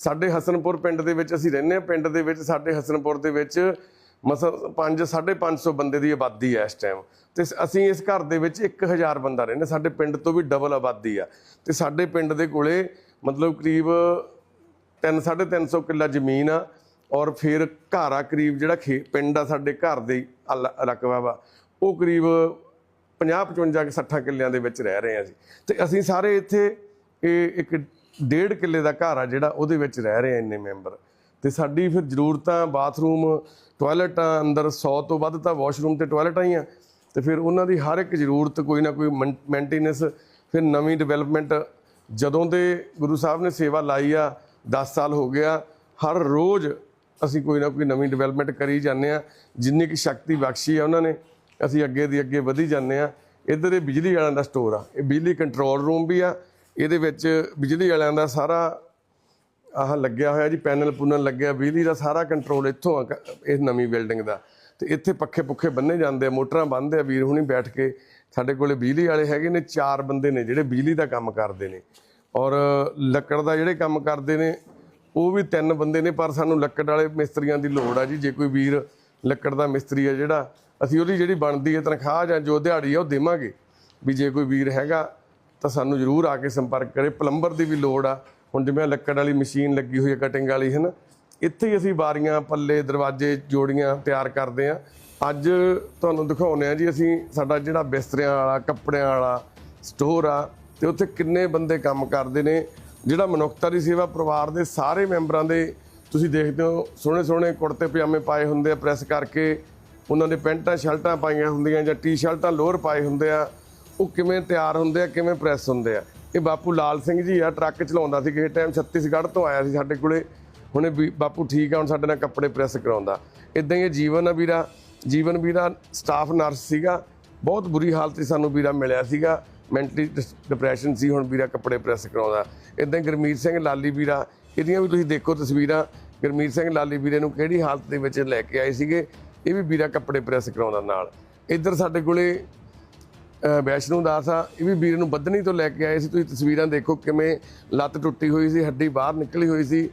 ਸਾਡੇ ਹਸਨਪੁਰ ਪਿੰਡ ਦੇ ਵਿੱਚ ਅਸੀਂ ਰਹਿੰਦੇ ਹਾਂ। ਪਿੰਡ ਦੇ ਵਿੱਚ ਸਾਡੇ ਹਸਨਪੁਰ ਦੇ ਵਿੱਚ ਮਸਾ 5 550 ਬੰਦੇ ਦੀ ਆਬਾਦੀ ਹੈ ਇਸ ਟਾਈਮ ਤੇ ਅਸੀਂ ਇਸ ਘਰ ਦੇ ਵਿੱਚ 1000 ਬੰਦਾ ਰਹਿੰਦਾ ਸਾਡੇ ਪਿੰਡ ਤੋਂ ਵੀ ਡਬਲ ਆਬਾਦੀ ਆ। ਤੇ ਸਾਡੇ ਪਿੰਡ ਦੇ ਕੋਲੇ ਮਤਲਬ ਕਰੀਬ 3 350 ਕਿੱਲਾ ਜ਼ਮੀਨ ਆ ਔਰ ਫਿਰ ਘਰ ਆ ਕਰੀਬ ਜਿਹੜਾ ਖੇ, ਪਿੰਡ ਆ ਸਾਡੇ ਘਰ ਦੇ ਅਲ- ਰਕਬਾ ਵਾ, ਉਹ ਕਰੀਬ 50 55 60 ਕਿੱਲਿਆਂ ਦੇ ਵਿੱਚ ਰਹਿ ਰਹੇ ਆ ਜੀ ਤੇ ਅਸੀਂ ਸਾਰੇ ਇੱਥੇ ਇਹ ਇੱਕ ਡੇਢ ਕਿੱਲੇ ਦਾ ਘਰ ਆ ਜਿਹੜਾ ਉਹਦੇ ਵਿੱਚ ਰਹਿ ਰਹੇ ਇੰਨੇ ਮੈਂਬਰ। ਤੇ ਸਾਡੀ ਫਿਰ ਜ਼ਰੂਰਤਾਂ, ਬਾਥਰੂਮ, ਟਾਇਲਟਾਂ ਅੰਦਰ 100 ਤੋਂ ਵੱਧ ਤਾਂ ਵਾਸ਼ਰੂਮ ਤੇ ਟਾਇਲਟਾਂ ਹੀ ਆ। ਤੇ ਫਿਰ ਉਹਨਾਂ ਦੀ ਹਰ ਇੱਕ ਜ਼ਰੂਰਤ ਕੋਈ ਨਾ ਕੋਈ ਮੇਨਟੇਨੈਂਸ ਫਿਰ ਨਵੀਂ ਡਿਵੈਲਪਮੈਂਟ ਜਦੋਂ ਦੇ ਗੁਰੂ ਸਾਹਿਬ ਨੇ ਸੇਵਾ ਲਾਈ ਆ 10 ਸਾਲ ਹੋ ਗਿਆ, ਹਰ ਰੋਜ਼ ਅਸੀਂ ਕੋਈ ਨਾ ਕੋਈ ਨਵੀਂ ਡਿਵੈਲਪਮੈਂਟ ਕਰੀ ਜਾਂਦੇ ਆ। ਜਿੰਨੀ ਕਿ ਸ਼ਕਤੀ ਬਖਸ਼ੀ ਆ ਉਹਨਾਂ ਨੇ, ਅਸੀਂ ਅੱਗੇ ਦੀ ਅੱਗੇ ਵਧੀ ਜਾਂਦੇ ਆ। ਇੱਧਰ ਇਹ ਬਿਜਲੀ ਵਾਲਿਆਂ ਦਾ ਸਟੋਰ ਆ। ਇਹ ਬਿਜਲੀ ਕੰਟਰੋਲ ਰੂਮ ਵੀ ਆ ਇਹਦੇ ਵਿੱਚ ਬਿਜਲੀ ਵਾਲਿਆਂ ਦਾ ਸਾਰਾ ਆਹ ਲੱਗਿਆ ਹੋਇਆ ਜੀ, ਪੈਨਲ ਪੂਨਲ ਲੱਗਿਆ, ਬਿਜਲੀ ਦਾ ਸਾਰਾ ਕੰਟਰੋਲ ਇੱਥੋਂ ਆ ਕ- ਇਸ ਨਵੀਂ ਬਿਲਡਿੰਗ ਦਾ। ਤੇ ਇੱਥੇ ਪੱਖੇ ਪੁੱਖੇ ਬੰਨੇ ਜਾਂਦੇ ਆ, ਮੋਟਰਾਂ ਬੰਨਦੇ ਆ, ਵੀਰ ਹੁਣੀ ਬੈਠ ਕੇ ਸਾਡੇ ਕੋਲੇ ਬਿਜਲੀ ਵਾਲੇ ਹੈਗੇ ਨੇ, ਚਾਰ ਬੰਦੇ ਨੇ ਜਿਹੜੇ ਬਿਜਲੀ ਦਾ ਕੰਮ ਕਰਦੇ ਨੇ। ਔਰ ਲੱਕੜ ਦਾ ਜਿਹੜੇ ਕੰਮ ਕਰਦੇ ਨੇ, ਉਹ ਵੀ ਤਿੰਨ ਬੰਦੇ ਨੇ, ਪਰ ਸਾਨੂੰ ਲੱਕੜ ਵਾਲੇ ਮਿਸਤਰੀਆਂ ਦੀ ਲੋੜ ਆ ਜੀ। ਜੇ ਕੋਈ ਵੀਰ ਲੱਕੜ ਦਾ ਮਿਸਤਰੀ ਆ ਜਿਹੜਾ, ਅਸੀਂ ਉਹਦੀ ਜਿਹੜੀ ਬਣਦੀ ਹੈ ਤਨਖਾਹ ਜਾਂ ਜੋ ਦਿਹਾੜੀ ਆ, ਉਹ ਦੇਵਾਂਗੇ। ਵੀ ਜੇ ਕੋਈ ਵੀਰ ਹੈਗਾ ਤਾਂ ਸਾਨੂੰ ਜ਼ਰੂਰ ਆ ਕੇ ਸੰਪਰਕ ਕਰੇ। ਪਲੰਬਰ ਦੀ ਵੀ ਲੋੜ ਆ। ਹੁਣ ਜਿਵੇਂ ਲੱਕੜ ਵਾਲੀ ਮਸ਼ੀਨ ਲੱਗੀ ਹੋਈ ਹੈ ਕਟਿੰਗ ਵਾਲੀ ਹੈ ਨਾ ਇੱਥੇ ਹੀ ਅਸੀਂ ਬਾਰੀਆਂ ਪੱਲੇ, ਦਰਵਾਜ਼ੇ, ਜੋੜੀਆਂ ਤਿਆਰ ਕਰਦੇ ਆ। ਅੱਜ ਤੁਹਾਨੂੰ ਦਿਖਾਉਂਦੇ ਆ ਜੀ ਅਸੀਂ ਸਾਡਾ ਜਿਹੜਾ ਬਿਸਤਰਿਆਂ ਵਾਲਾ, ਕੱਪੜਿਆਂ ਵਾਲਾ ਸਟੋਰ ਆ, ਤੇ ਉੱਥੇ ਕਿੰਨੇ ਬੰਦੇ ਕੰਮ ਕਰਦੇ ਨੇ। ਜਿਹੜਾ ਮਨੁੱਖਤਾ ਦੀ ਸੇਵਾ ਪਰਿਵਾਰ ਦੇ ਸਾਰੇ ਮੈਂਬਰਾਂ ਦੇ, ਤੁਸੀਂ ਦੇਖਦੇ ਹੋ ਸੋਹਣੇ ਸੋਹਣੇ ਕੁੜਤੇ, ਪਜਾਮੇ ਪਾਏ ਹੁੰਦੇ ਆ ਪ੍ਰੈਸ ਕਰਕੇ। ਉਹਨਾਂ ਦੇ ਪੈਂਟਾਂ, ਸ਼ਰਟਾਂ ਪਾਈਆਂ ਹੁੰਦੀਆਂ ਜਾਂ ਟੀ-ਸ਼ਰਟਾਂ ਲੋਅਰ ਪਾਏ ਹੁੰਦੇ ਆ। ਉਹ ਕਿਵੇਂ ਤਿਆਰ ਹੁੰਦੇ ਆ, ਕਿਵੇਂ ਪ੍ਰੈਸ ਹੁੰਦੇ ਆ? ਇਹ ਬਾਪੂ ਲਾਲ ਸਿੰਘ ਜੀ ਆ, ਟਰੱਕ ਚਲਾਉਂਦਾ ਸੀ, ਕਿਸੇ ਟਾਈਮ ਛੱਤੀਸਗੜ੍ਹ ਤੋਂ ਆਇਆ ਸੀ ਸਾਡੇ ਕੋਲੇ। ਹੁਣੇ ਵੀ ਬਾਪੂ ਠੀਕ ਆ, ਹੁਣ ਸਾਡੇ ਨਾਲ ਕੱਪੜੇ ਪ੍ਰੈਸ ਕਰਾਉਂਦਾ। ਇਦਾਂ ਹੀ ਇਹ ਜੀਵਨ ਆ ਵੀਰਾ। ਜੀਵਨ ਵੀਰਾ ਸਟਾਫ ਨਰਸ ਸੀਗਾ। ਬਹੁਤ ਬੁਰੀ ਹਾਲਤ 'ਚ ਸਾਨੂੰ ਵੀਰਾ ਮਿਲਿਆ ਸੀਗਾ। ਮੈਂਟਲੀ ਡਿਪਰੈਸ਼ਨ ਸੀ, ਹੁਣ ਵੀਰਾ ਕੱਪੜੇ ਪ੍ਰੈਸ ਕਰਾਉਂਦਾ। ਇਦਾਂ ਹੀ ਗੁਰਮੀਤ ਸਿੰਘ ਲਾਲੀ ਵੀਰਾ, ਇਹਦੀਆਂ ਵੀ ਤੁਸੀਂ ਦੇਖੋ ਤਸਵੀਰਾਂ। ਗੁਰਮੀਤ ਸਿੰਘ ਲਾਲੀ ਵੀਰੇ ਨੂੰ ਕਿਹੜੀ ਹਾਲਤ ਦੇ ਵਿੱਚ ਲੈ ਕੇ ਆਏ ਸੀਗੇ? ਇਹ ਵੀ ਵੀਰਾ ਕੱਪੜੇ ਪ੍ਰੈਸ ਕਰਾਉਂਦਾ ਨਾਲ। ਇੱਧਰ ਸਾਡੇ ਕੋਲੇ ਵੈਸ਼ਨੂ ਦਾਸ ਆ, ਇਹ ਵੀ ਵੀਰ ਨੂੰ ਬੱਧਨੀ ਤੋਂ ਲੈ ਕੇ ਆਏ ਸੀ। ਤੁਸੀਂ ਤਸਵੀਰਾਂ ਦੇਖੋ ਕਿਵੇਂ ਲੱਤ ਟੁੱਟੀ ਹੋਈ ਸੀ, ਹੱਡੀ ਬਾਹਰ ਨਿਕਲੀ ਹੋਈ ਸੀ,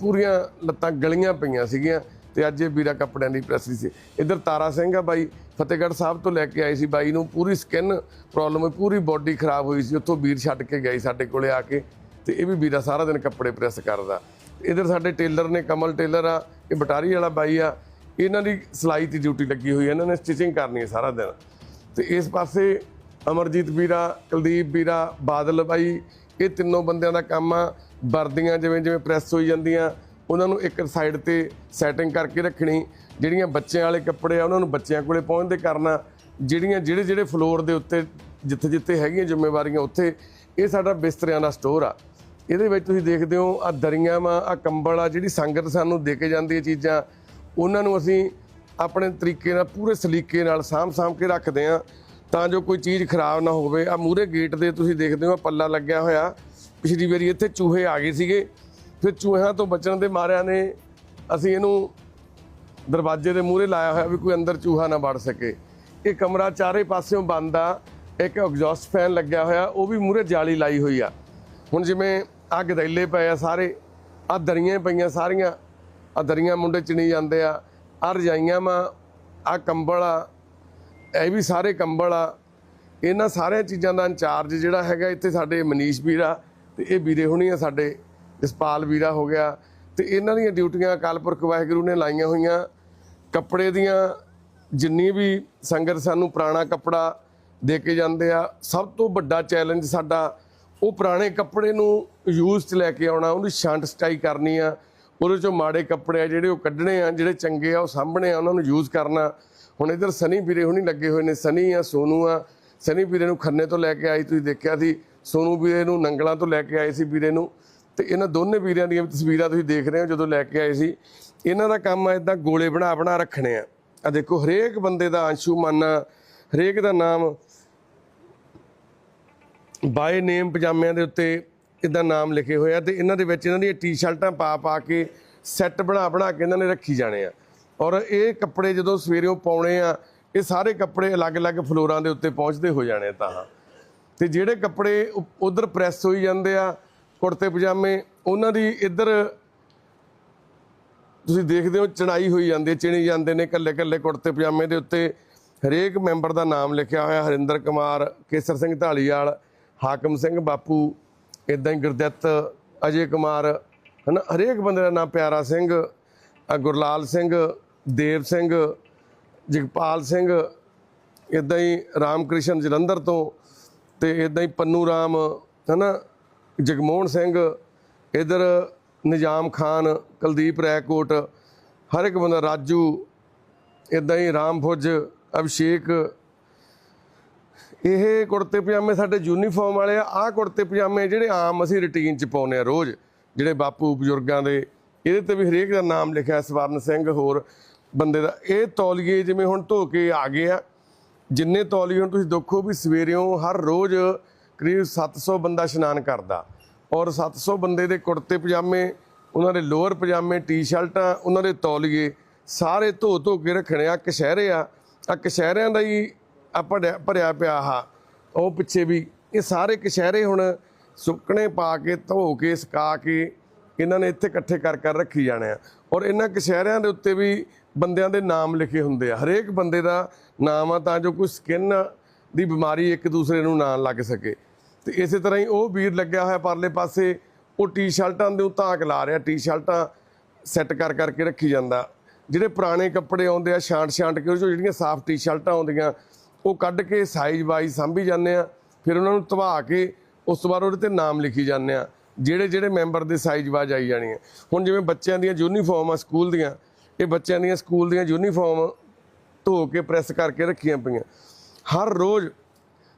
ਪੂਰੀਆਂ ਲੱਤਾਂ ਗਲੀਆਂ ਪਈਆਂ ਸੀਗੀਆਂ ਤੇ ਅੱਜ ਇਹ ਵੀਰਾ ਕੱਪੜਿਆਂ ਦੀ ਪ੍ਰੈਸ ਸੀ। ਇੱਧਰ ਤਾਰਾ ਸਿੰਘ ਆ ਬਾਈ, ਫਤਿਹਗੜ੍ਹ ਸਾਹਿਬ ਤੋਂ ਲੈ ਕੇ ਆਏ ਸੀ ਬਾਈ ਨੂੰ, ਪੂਰੀ ਸਕਿਨ ਪ੍ਰੋਬਲਮ ਹੈ ਪੂਰੀ ਬਾਡੀ ਖਰਾਬ ਹੋਈ ਸੀ, ਉੱਥੋਂ ਵੀਰ ਛੱਡ ਕੇ ਗਏ ਸਾਡੇ ਕੋਲੇ ਆ ਕੇ ਤੇ ਇਹ ਵੀ ਵੀਰਾ ਸਾਰਾ ਦਿਨ ਕੱਪੜੇ ਪ੍ਰੈਸ ਕਰਦਾ। ਇੱਧਰ ਸਾਡੇ ਟੇਲਰ ਨੇ, ਕਮਲ ਟੇਲਰ ਆ, ਇਹ ਬਟਾਰੀ ਵਾਲਾ ਬਾਈ ਆ, ਇਹਨਾਂ ਦੀ ਸਿਲਾਈ 'ਤੇ ਡਿਊਟੀ ਲੱਗੀ ਹੋਈ ਹੈ ਇਹਨਾਂ ਨੇ ਸਟਿਚਿੰਗ ਕਰਨੀ ਹੈ ਸਾਰਾ ਦਿਨ। ਤੇ ਇਸ ਪਾਸੇ ਅਮਰਜੀਤ ਵੀਰਾ, ਕੁਲਦੀਪ ਵੀਰਾ, ਬਾਦਲ ਬਾਈ, ਇਹ ਤਿੰਨੋਂ ਬੰਦਿਆਂ ਦਾ ਕੰਮ ਆ। ਵਰਦੀਆਂ ਜਿਵੇਂ ਜਿਵੇਂ ਪ੍ਰੈਸ ਹੋਈ ਜਾਂਦੀਆਂ, ਉਹਨਾਂ ਨੂੰ ਇੱਕ ਸਾਈਡ ਤੇ ਸੈਟਿੰਗ ਕਰਕੇ ਰੱਖਣੀ। ਜਿਹੜੀਆਂ ਬੱਚਿਆਂ ਵਾਲੇ ਕੱਪੜੇ ਆ, ਉਹਨਾਂ ਨੂੰ ਬੱਚਿਆਂ ਕੋਲੇ ਪਹੁੰਚਦੇ ਕਰਨਾ ਜਿਹੜੀਆਂ ਜਿਹੜੇ ਜਿਹੜੇ ਫਲੋਰ ਦੇ ਉੱਤੇ ਜਿੱਥੇ ਜਿੱਥੇ ਹੈਗੀਆਂ ਜ਼ਿੰਮੇਵਾਰੀਆਂ ਉੱਥੇ, ਇਹ ਸਾਡਾ ਬਿਸਤਰਿਆਂ ਦਾ ਸਟੋਰ ਆ। ਇਹਦੇ ਵਿੱਚ ਤੁਸੀਂ ਦੇਖਦੇ ਹੋ ਆ ਦਰੀਆਂ ਵਾ ਆ ਕੰਬਲ ਆ, ਜਿਹੜੀ ਸੰਗਤ ਸਾਨੂੰ ਦੇ ਕੇ ਜਾਂਦੀ ਹੈ ਚੀਜ਼ਾਂ, ਉਹਨਾਂ ਨੂੰ ਅਸੀਂ ਆਪਣੇ ਤਰੀਕੇ ਨਾਲ, ਪੂਰੇ ਸਲੀਕੇ ਨਾਲ ਸਾਂਭ ਸਾਂਭ ਕੇ ਰੱਖਦੇ ਆ ਤਾਂ ਜੋ ਕੋਈ ਚੀਜ਼ ਖਰਾਬ ਨਾ ਹੋਵੇ। ਆ ਮੂਰੇ ਗੇਟ ਦੇ ਤੁਸੀਂ ਦੇਖਦੇ ਹੋ ਪੱਲਾ ਲੱਗਿਆ ਹੋਇਆ। ਪਿਛਲੀ ਵਾਰੀ ਇੱਥੇ ਚੂਹੇ ਆ ਗਏ ਸੀਗੇ। ਫਿਰ ਚੂਹਿਆਂ ਤੋਂ ਬਚਣ ਦੇ ਮਾਰਿਆਂ ਨੇ ਅਸੀਂ ਇਹਨੂੰ ਦਰਵਾਜ਼ੇ ਦੇ ਮੂਹਰੇ ਲਾਇਆ ਹੋਇਆ ਵੀ ਕੋਈ ਅੰਦਰ ਚੂਹਾ ਨਾ ਵੜ ਸਕੇ। ਇਹ ਕਮਰਾ ਚਾਰੇ ਪਾਸਿਓਂ ਬੰਦ ਆ, ਇੱਕ ਐਗਜ਼ੌਸਟ ਫੈਨ ਲੱਗਿਆ ਹੋਇਆ, ਉਹ ਵੀ ਮੂਹਰੇ ਜਾਲੀ ਲਾਈ ਹੋਈ ਆ। ਹੁਣ ਜਿਵੇਂ ਆ ਗਦੈਲੇ ਪਏ ਆ ਸਾਰੇ ਆ ਦਰੀਆਂ ਪਈਆਂ ਸਾਰੀਆਂ ਆ ਦਰੀਆਂ ਮੁੰਡੇ ਚਿਣੀ ਜਾਂਦੇ ਆ ਆ ਰਜਾਈਆਂ ਵਾ, ਆ ਕੰਬਲ ਆ, ਇਹ ਵੀ ਸਾਰੇ ਕੰਬਲ ਆ। ਇਹਨਾਂ ਸਾਰੀਆਂ ਚੀਜ਼ਾਂ ਦਾ ਇੰਚਾਰਜ ਜਿਹੜਾ ਹੈਗਾ ਇੱਥੇ ਸਾਡੇ ਮਨੀਸ਼ ਵੀਰਾ ਤੇ ਇਹ ਵੀਰੇ ਹੁਣੀ ਆ ਸਾਡੇ, ਜਸਪਾਲ ਵੀਰਾ ਹੋ ਗਿਆ। ਤੇ ਇਹਨਾਂ ਦੀਆਂ ਡਿਊਟੀਆਂ ਅਕਾਲ ਪੁਰਖ ਵਾਹਿਗੁਰੂ ਨੇ ਲਾਈਆਂ ਹੋਈਆਂ। ਕੱਪੜੇ ਦੀਆਂ ਜਿੰਨੀ ਵੀ ਸੰਗਤ ਸਾਨੂੰ ਪੁਰਾਣਾ ਕੱਪੜਾ ਦੇ ਕੇ ਜਾਂਦੇ ਆ, ਸਭ ਤੋਂ ਵੱਡਾ ਚੈਲੰਜ ਸਾਡਾ ਉਹ ਪੁਰਾਣੇ ਕੱਪੜੇ ਨੂੰ ਯੂਜ਼ 'ਚ ਲੈ ਕੇ ਆਉਣਾ ਉਹਨੂੰ ਛਾਂਟ ਸਟਾਈ ਕਰਨੀ ਆ। ਉਹਦੇ ਚੋਂ ਮਾੜੇ ਕੱਪੜੇ ਆ ਜਿਹੜੇ ਉਹ ਕੱਢਣੇ ਆ, ਜਿਹੜੇ ਚੰਗੇ ਆ, ਉਹ ਸਾਹਮਣੇ ਆ, ਉਹਨਾਂ ਨੂੰ ਯੂਜ਼ ਕਰਨਾ। ਹੁਣ ਇਧਰ ਸਨੀ ਵੀਰੇ ਹੁਣੀ ਲੱਗੇ ਹੋਏ ਨੇ। ਸਨੀ ਆ, ਸੋਨੂ ਆ। ਸਨੀ ਵੀਰੇ ਨੂੰ ਖੰਨੇ ਤੋਂ ਲੈ ਕੇ ਆਈ ਤੁਸੀਂ ਦੇਖਿਆ ਸੀ। ਸੋਨੂ ਵੀਰੇ ਨੂੰ ਨੰਗਲਾਂ ਤੋਂ ਲੈ ਕੇ ਆਏ ਸੀ ਵੀਰੇ ਨੂੰ। ਤੇ ਇਹਨਾਂ ਦੋਨੇ ਵੀਰਿਆਂ ਦੀਆਂ ਵੀ ਤਸਵੀਰਾਂ ਤੁਸੀਂ ਦੇਖ ਰਹੇ ਹੋ ਜਦੋਂ ਲੈ ਕੇ ਆਏ ਸੀ। ਇਹਨਾਂ ਦਾ ਕੰਮ ਆ ਇਦਾਂ ਗੋਲੇ ਬਣਾ ਬਣਾ ਰੱਖਣੇ ਆ। ਆ ਦੇਖੋ, ਹਰੇਕ ਬੰਦੇ ਦਾ ਅੰਸ਼ੂ ਮਾਨਾ, ਹਰੇਕ ਦਾ ਨਾਮ। ਬਾਏ ਨੇਮ ਪਜਾਮਿਆਂ ਦੇ ਉੱਤੇ ਇਦਾਂ ਨਾਮ ਲਿਖੇ ਹੋਏ ਆ ਤੇ ਇਹਨਾਂ ਦੇ ਵਿੱਚ ਇਹਨਾਂ ਦੀਆਂ ਟੀ-ਸ਼ਰਟਾਂ ਪਾ ਪਾ ਕੇ ਸੈੱਟ ਬਣਾ ਬਣਾ ਕੇ ਇਹਨਾਂ ਨੇ ਰੱਖੀ ਜਾਣੇ ਆ। ਔਰ ਇਹ ਕੱਪੜੇ ਜਦੋਂ ਸਵੇਰੇ ਉਹ ਪਾਉਣੇ ਆ, ਇਹ ਸਾਰੇ ਕੱਪੜੇ ਅਲੱਗ-ਅਲੱਗ ਫਲੋਰਾਂ ਦੇ ਉੱਤੇ ਪਹੁੰਚਦੇ ਹੋ ਜਾਣੇ ਤਾਂ। ਤੇ ਜਿਹੜੇ ਕੱਪੜੇ ਉਧਰ ਪ੍ਰੈਸ ਹੋਈ ਜਾਂਦੇ ਆ, ਕੁੜਤੇ ਪਜਾਮੇ, ਉਹਨਾਂ ਦੀ ਇੱਧਰ ਤੁਸੀਂ ਦੇਖਦੇ ਹੋ ਚੜਾਈ ਹੋਈ ਜਾਂਦੀ ਚਿਣੀ ਜਾਂਦੇ ਨੇ ਕੱਲੇ ਕੱਲੇ ਕੁੜਤੇ ਪਜਾਮੇ ਦੇ ਉੱਤੇ। ਹਰੇਕ ਮੈਂਬਰ ਦਾ ਨਾਮ ਲਿਖਿਆ ਹੋਇਆ, ਹਰਿੰਦਰ ਕੁਮਾਰ, ਕੇਸਰ ਸਿੰਘ ਢਾਲੀਵਾਲ, ਹਾਕਮ ਸਿੰਘ ਬਾਪੂ ਇਦਾਂ ਹੀ ਗੁਰਦਿੱਤ, ਅਜੇ ਕੁਮਾਰ, ਹਨਾ, ਹਰੇਕ ਬੰਦੇ ਦਾ ਨਾਮ ਪਿਆਰਾ ਸਿੰਘ ਗੁਰਲਾਲ ਸਿੰਘ, ਦੇਵ ਸਿੰਘ, ਜਗਪਾਲ ਸਿੰਘ ਇਦਾਂ ਹੀ ਰਾਮਕ੍ਰਿਸ਼ਨ ਜਲੰਧਰ ਤੋਂ ਤੇ ਇਦਾਂ ਹੀ ਪੰਨੂ ਰਾਮ, ਹਨਾ, ਜਗਮੋਹਨ ਸਿੰਘ, ਇਧਰ ਨਿਜ਼ਾਮ ਖਾਨ, ਕੁਲਦੀਪ ਰੈਕੋਟ ਹਰ ਇੱਕ ਬੰਦਾ ਰਾਜੂ ਇਦਾਂ ਹੀ ਰਾਮ ਫੁੱਜ ਅਭਿਸ਼ੇਕ ਇਹ ਕੁੜਤੇ ਪਜਾਮੇ ਸਾਡੇ ਯੂਨੀਫਾਰਮ ਵਾਲੇ ਆ, ਆਹ ਕੁੜਤੇ ਪਜਾਮੇ ਜਿਹੜੇ ਆਮ ਅਸੀਂ ਰੁਟੀਨ ਚ ਪਾਉਂਦੇ ਆ ਰੋਜ਼, ਜਿਹੜੇ ਬਾਪੂ ਬਜ਼ੁਰਗਾਂ ਦੇ, ਇਹਦੇ ਤੇ ਵੀ ਹਰੇਕ ਦਾ ਨਾਮ ਲਿਖਿਆ, ਸਵਰਨ ਸਿੰਘ ਹੋਰ ਬੰਦੇ ਦਾ। ਇਹ ਤੌਲੀਏ ਜਿਵੇਂ ਹੁਣ ਧੋ ਕੇ ਆ ਗਏ ਆ, ਜਿੰਨੇ ਤੌਲੀਏ ਹੁਣ ਤੁਸੀਂ ਦੇਖੋ ਵੀ ਸਵੇਰਿਓਂ ਹਰ ਰੋਜ਼ ਕਰੀਬ 700 ਬੰਦਾ ਇਸ਼ਨਾਨ ਕਰਦਾ। ਔਰ 700 ਬੰਦੇ ਦੇ ਕੁੜਤੇ ਪਜਾਮੇ, ਉਹਨਾਂ ਦੇ ਲੋਅਰ ਪਜਾਮੇ, ਟੀ-ਸ਼ਰਟਾਂ, ਉਹਨਾਂ ਦੇ ਤੌਲੀਏ ਸਾਰੇ ਧੋ ਧੋ ਕੇ ਰੱਖਣੇ ਆ ਕਸ਼ਹਿਰੇ ਆ। ਆ ਕਸ਼ਹਿਰਿਆਂ ਦਾ ਹੀ ਭਰਿਆ ਭਰਿਆ ਪਿਆ ਆ ਉਹ ਪਿੱਛੇ ਵੀ ਇਹ ਸਾਰੇ ਕਸ਼ਹਿਰੇ ਹੁਣ ਸੁੱਕਣੇ ਪਾ ਕੇ, ਧੋ ਕੇ, ਸੁਕਾ ਕੇ ਇਹਨਾਂ ਨੇ ਇੱਥੇ ਇਕੱਠੇ ਕਰ ਕਰ ਰੱਖੀ ਜਾਣੇ ਆ। ਔਰ ਇਹਨਾਂ ਕਸ਼ਹਿਰਿਆਂ ਦੇ ਉੱਤੇ ਵੀ ਬੰਦਿਆਂ ਦੇ ਨਾਮ ਲਿਖੇ ਹੁੰਦੇ ਆ। ਹਰੇਕ ਬੰਦੇ ਦਾ ਨਾਮ ਆ ਤਾਂ ਜੋ ਕੋਈ ਸਕਿਨ ਦੀ ਬਿਮਾਰੀ ਇੱਕ ਦੂਸਰੇ ਨੂੰ ਨਾ ਲੱਗ ਸਕੇ। ਤੇ ਇਸੇ ਤਰ੍ਹਾਂ ਹੀ ਉਹ ਵੀਰ ਲੱਗਿਆ ਹੋਇਆ ਪਰਲੇ ਪਾਸੇ, ਉਹ ਟੀ-ਸ਼ਰਟਾਂ ਦੇ ਉੱਤੇ ਧਾਕ ਲਾ ਰਿਹਾ, ਟੀ-ਸ਼ਰਟਾਂ ਸੈੱਟ ਕਰ, ਕਰਕੇ ਰੱਖੀ ਜਾਂਦਾ। ਜਿਹੜੇ ਪੁਰਾਣੇ ਕੱਪੜੇ ਆਉਂਦੇ ਆ ਛਾਂਟ ਛਾਂਟ ਕੇ ਉਹ 'ਚੋਂ ਜਿਹੜੀਆਂ ਸਾਫ਼ ਟੀ-ਸ਼ਰਟਾਂ ਆਉਂਦੀਆਂ ਉਹ ਕੱਢ ਕੇ ਸਾਈਜ਼ ਵਾਈਜ਼ ਸਾਂਭੀ ਜਾਂਦੇ ਆ, ਫਿਰ ਉਹਨਾਂ ਨੂੰ ਧਵਾ ਕੇ ਉਸ ਤੋਂ ਬਾਅਦ ਉਹਦੇ ਤੇ ਨਾਮ ਲਿਖੀ ਜਾਂਦੇ ਆ, ਜਿਹੜੇ ਜਿਹੜੇ ਮੈਂਬਰ ਦੇ ਸਾਈਜ਼ ਵਾਜ ਆਈ ਜਾਣੀ ਹੈ ਹੁਣ ਜਿਵੇਂ ਬੱਚਿਆਂ ਦੀਆਂ ਯੂਨੀਫਾਰਮ ਆ ਸਕੂਲ ਦੀਆਂ, ਇਹ ਬੱਚਿਆਂ ਦੀਆਂ ਸਕੂਲ ਦੀਆਂ ਯੂਨੀਫਾਰਮ ਧੋ ਕੇ ਪ੍ਰੈਸ ਕਰਕੇ ਰੱਖੀਆਂ ਪਈਆਂ। ਹਰ ਰੋਜ਼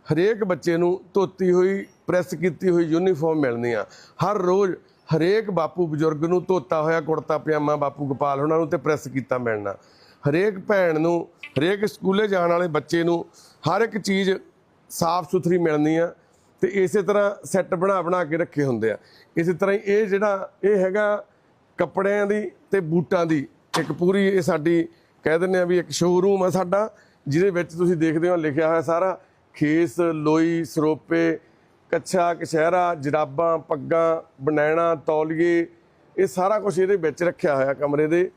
ਹਰੇਕ ਬੱਚੇ ਨੂੰ ਧੋਤੀ ਹੋਈ ਪ੍ਰੈਸ ਕੀਤੀ ਹੋਈ ਯੂਨੀਫਾਰਮ ਮਿਲਣੀ ਆ। ਹਰ ਰੋਜ਼ ਹਰੇਕ ਬਾਪੂ ਬਜ਼ੁਰਗ ਨੂੰ ਧੋਤਾ ਹੋਇਆ ਕੁੜਤਾ ਪਜਾਮਾ ਬਾਪੂ ਗੋਪਾਲ ਉਹਨਾਂ ਨੂੰ ਤੇ ਪ੍ਰੈਸ ਕੀਤਾ ਮਿਲਣਾ। ਹਰੇਕ ਭੈਣ ਨੂੰ, ਹਰੇਕ ਸਕੂਲੇ ਜਾਣ ਵਾਲੇ ਬੱਚੇ ਨੂੰ ਹਰ ਇੱਕ ਚੀਜ਼ ਸਾਫ਼ ਸੁਥਰੀ ਮਿਲਣੀ ਆ ਤੇ ਇਸੇ ਤਰ੍ਹਾਂ ਸੈੱਟ ਬਣਾ ਬਣਾ ਕੇ ਰੱਖੇ ਹੁੰਦੇ ਆ। ਇਸੇ ਤਰ੍ਹਾਂ ਹੀ ਇਹ ਜਿਹੜਾ, ਇਹ ਹੈਗਾ ਕੱਪੜਿਆਂ ਦੀ ਤੇ ਬੂਟਾਂ ਦੀ ਇੱਕ ਪੂਰੀ ਇਹ ਸਾਡੀ ਕਹਿ ਦਿੰਦੇ ਆ ਵੀ ਇੱਕ ਸ਼ੋਰੂਮ ਆ ਸਾਡਾ, ਜਿਹਦੇ ਵਿੱਚ ਤੁਸੀਂ ਦੇਖਦੇ ਹੋ ਲਿਖਿਆ ਹੋਇਆ ਸਾਰਾ ਖੇਸ, ਲੋਈ, ਸਰੋਪੇ, ਕੱਛਾ ਕਸ਼ਹਿਰਾ ਜਰਾਬਾਂ, ਪੱਗਾਂ, ਬਨੈਣਾ, ਤੌਲੀਏ, ਇਹ ਸਾਰਾ ਕੁਝ ਇਹਦੇ ਵਿੱਚ ਰੱਖਿਆ ਹੋਇਆ ਕਮਰੇ ਦੇ।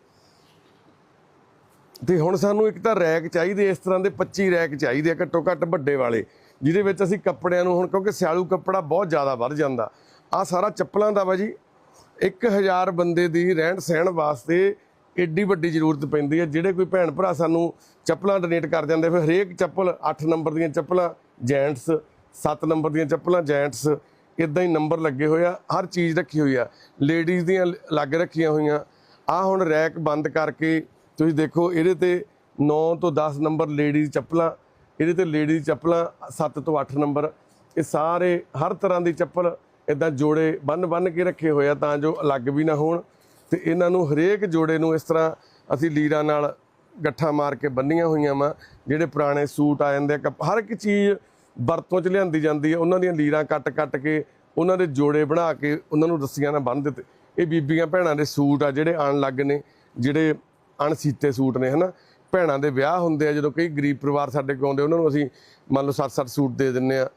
ਤੇ ਹੁਣ ਸਾਨੂੰ ਇੱਕ ਤਾਂ ਰੈਕ ਚਾਹੀਦੇ ਇਸ ਤਰ੍ਹਾਂ ਦੇ 25 ਰੈਕ ਚਾਹੀਦੇ ਆ ਘੱਟੋ ਘੱਟ ਵੱਡੇ ਵਾਲੇ, ਜਿਹਦੇ ਵਿੱਚ ਅਸੀਂ ਕੱਪੜਿਆਂ ਨੂੰ ਹੁਣ, ਕਿਉਂਕਿ ਸਿਆਲੂ ਕੱਪੜਾ ਬਹੁਤ ਜ਼ਿਆਦਾ ਵੱਧ ਜਾਂਦਾ। ਆ ਸਾਰਾ ਚੱਪਲਾਂ ਦਾ ਵਾ ਜੀ 1000 ਬੰਦੇ ਦੀ ਰਹਿਣ ਸਹਿਣ ਵਾਸਤੇ ਏਡੀ ਵੱਡੀ ਜ਼ਰੂਰਤ ਪੈਂਦੀ ਹੈ, ਜਿਹੜੇ ਕੋਈ ਭੈਣ ਭਰਾ ਸਾਨੂੰ ਚੱਪਲਾਂ ਡੋਨੇਟ ਕਰ ਜਾਂਦੇ, ਫਿਰ ਹਰੇਕ ਚੱਪਲ 8 ਨੰਬਰ ਦੀਆਂ ਚੱਪਲਾਂ, ਜੈਂਟਸ 7 ਨੰਬਰ ਦੀਆਂ ਚੱਪਲਾਂ, ਜੈਂਟਸ ਇਦਾਂ ਹੀ ਨੰਬਰ ਲੱਗੇ ਹੋਏ ਆ, ਹਰ ਚੀਜ਼ ਰੱਖੀ ਹੋਈ ਆ, ਲੇਡੀਜ਼ ਦੀਆਂ ਅਲੱਗ ਰੱਖੀਆਂ ਹੋਈਆਂ। ਆ ਹੁਣ ਰੈਕ ਬੰਦ ਕਰਕੇ ਤੁਸੀਂ ਦੇਖੋ, ਇਹਦੇ ਤੇ 9 ਤੋਂ 10 ਨੰਬਰ ਲੇਡੀਜ਼ ਚੱਪਲਾਂ, ਇਹਦੇ ਤੇ ਲੇਡੀਜ਼ ਚੱਪਲਾਂ 7 ਤੋਂ 8 ਨੰਬਰ। ਇਹ ਸਾਰੇ ਹਰ ਤਰ੍ਹਾਂ ਦੀ ਚੱਪਲ ਇਦਾਂ ਜੋੜੇ ਬੰਨ ਬੰਨ ਕੇ ਰੱਖੇ ਹੋਏ ਆ ਤਾਂ ਜੋ ਅਲੱਗ ਵੀ ਨਾ ਹੋਣ। ਤੇ ਇਹਨਾਂ ਨੂੰ ਹਰੇਕ ਜੋੜੇ ਨੂੰ ਇਸ ਤਰ੍ਹਾਂ ਅਸੀਂ ਲੀਰਾਂ ਨਾਲ ਗੱਠਾ ਮਾਰ ਕੇ ਬੰਨੀਆਂ ਹੋਈਆਂ ਵਾ, ਜਿਹੜੇ ਪੁਰਾਣੇ ਸੂਟ ਆ ਜਾਂਦੇ ਆ, ਕੱਪ- ਹਰ ਇੱਕ ਚੀਜ਼ ਵਰਤੋਂ ਚ ਲਿਆਂਦੀ ਜਾਂਦੀ ਹੈ ਉਹਨਾਂ ਦੀਆਂ ਲੀਰਾਂ ਕੱਟ ਕੱਟ ਕੇ ਉਹਨਾਂ ਦੇ ਜੋੜੇ ਬਣਾ ਕੇ ਉਹਨਾਂ ਨੂੰ ਰੱਸੀਆਂ ਨਾਲ ਬੰਨ੍ਹ ਦਿੱਤੇ। ਇਹ ਬੀਬੀਆਂ ਭੈਣਾਂ ਦੇ ਸੂਟ ਆ ਜਿਹੜੇ ਆਣ ਲੱਗ ਨੇ, ਜਿਹੜੇ ਅਣਸੀਤੇ ਸੂਟ ਨੇ, ਹਨਾ? ਭੈਣਾਂ ਦੇ ਵਿਆਹ ਹੁੰਦੇ ਆ, ਜਦੋਂ ਕਈ ਗਰੀਬ ਪਰਿਵਾਰ ਸਾਡੇ ਕੋਲ ਆਉਂਦੇ ਉਹਨਾਂ ਨੂੰ ਅਸੀਂ ਮੰਨ ਲਓ 7-7 ਸੂਟ ਦੇ ਦਿੰਨੇ ਆ।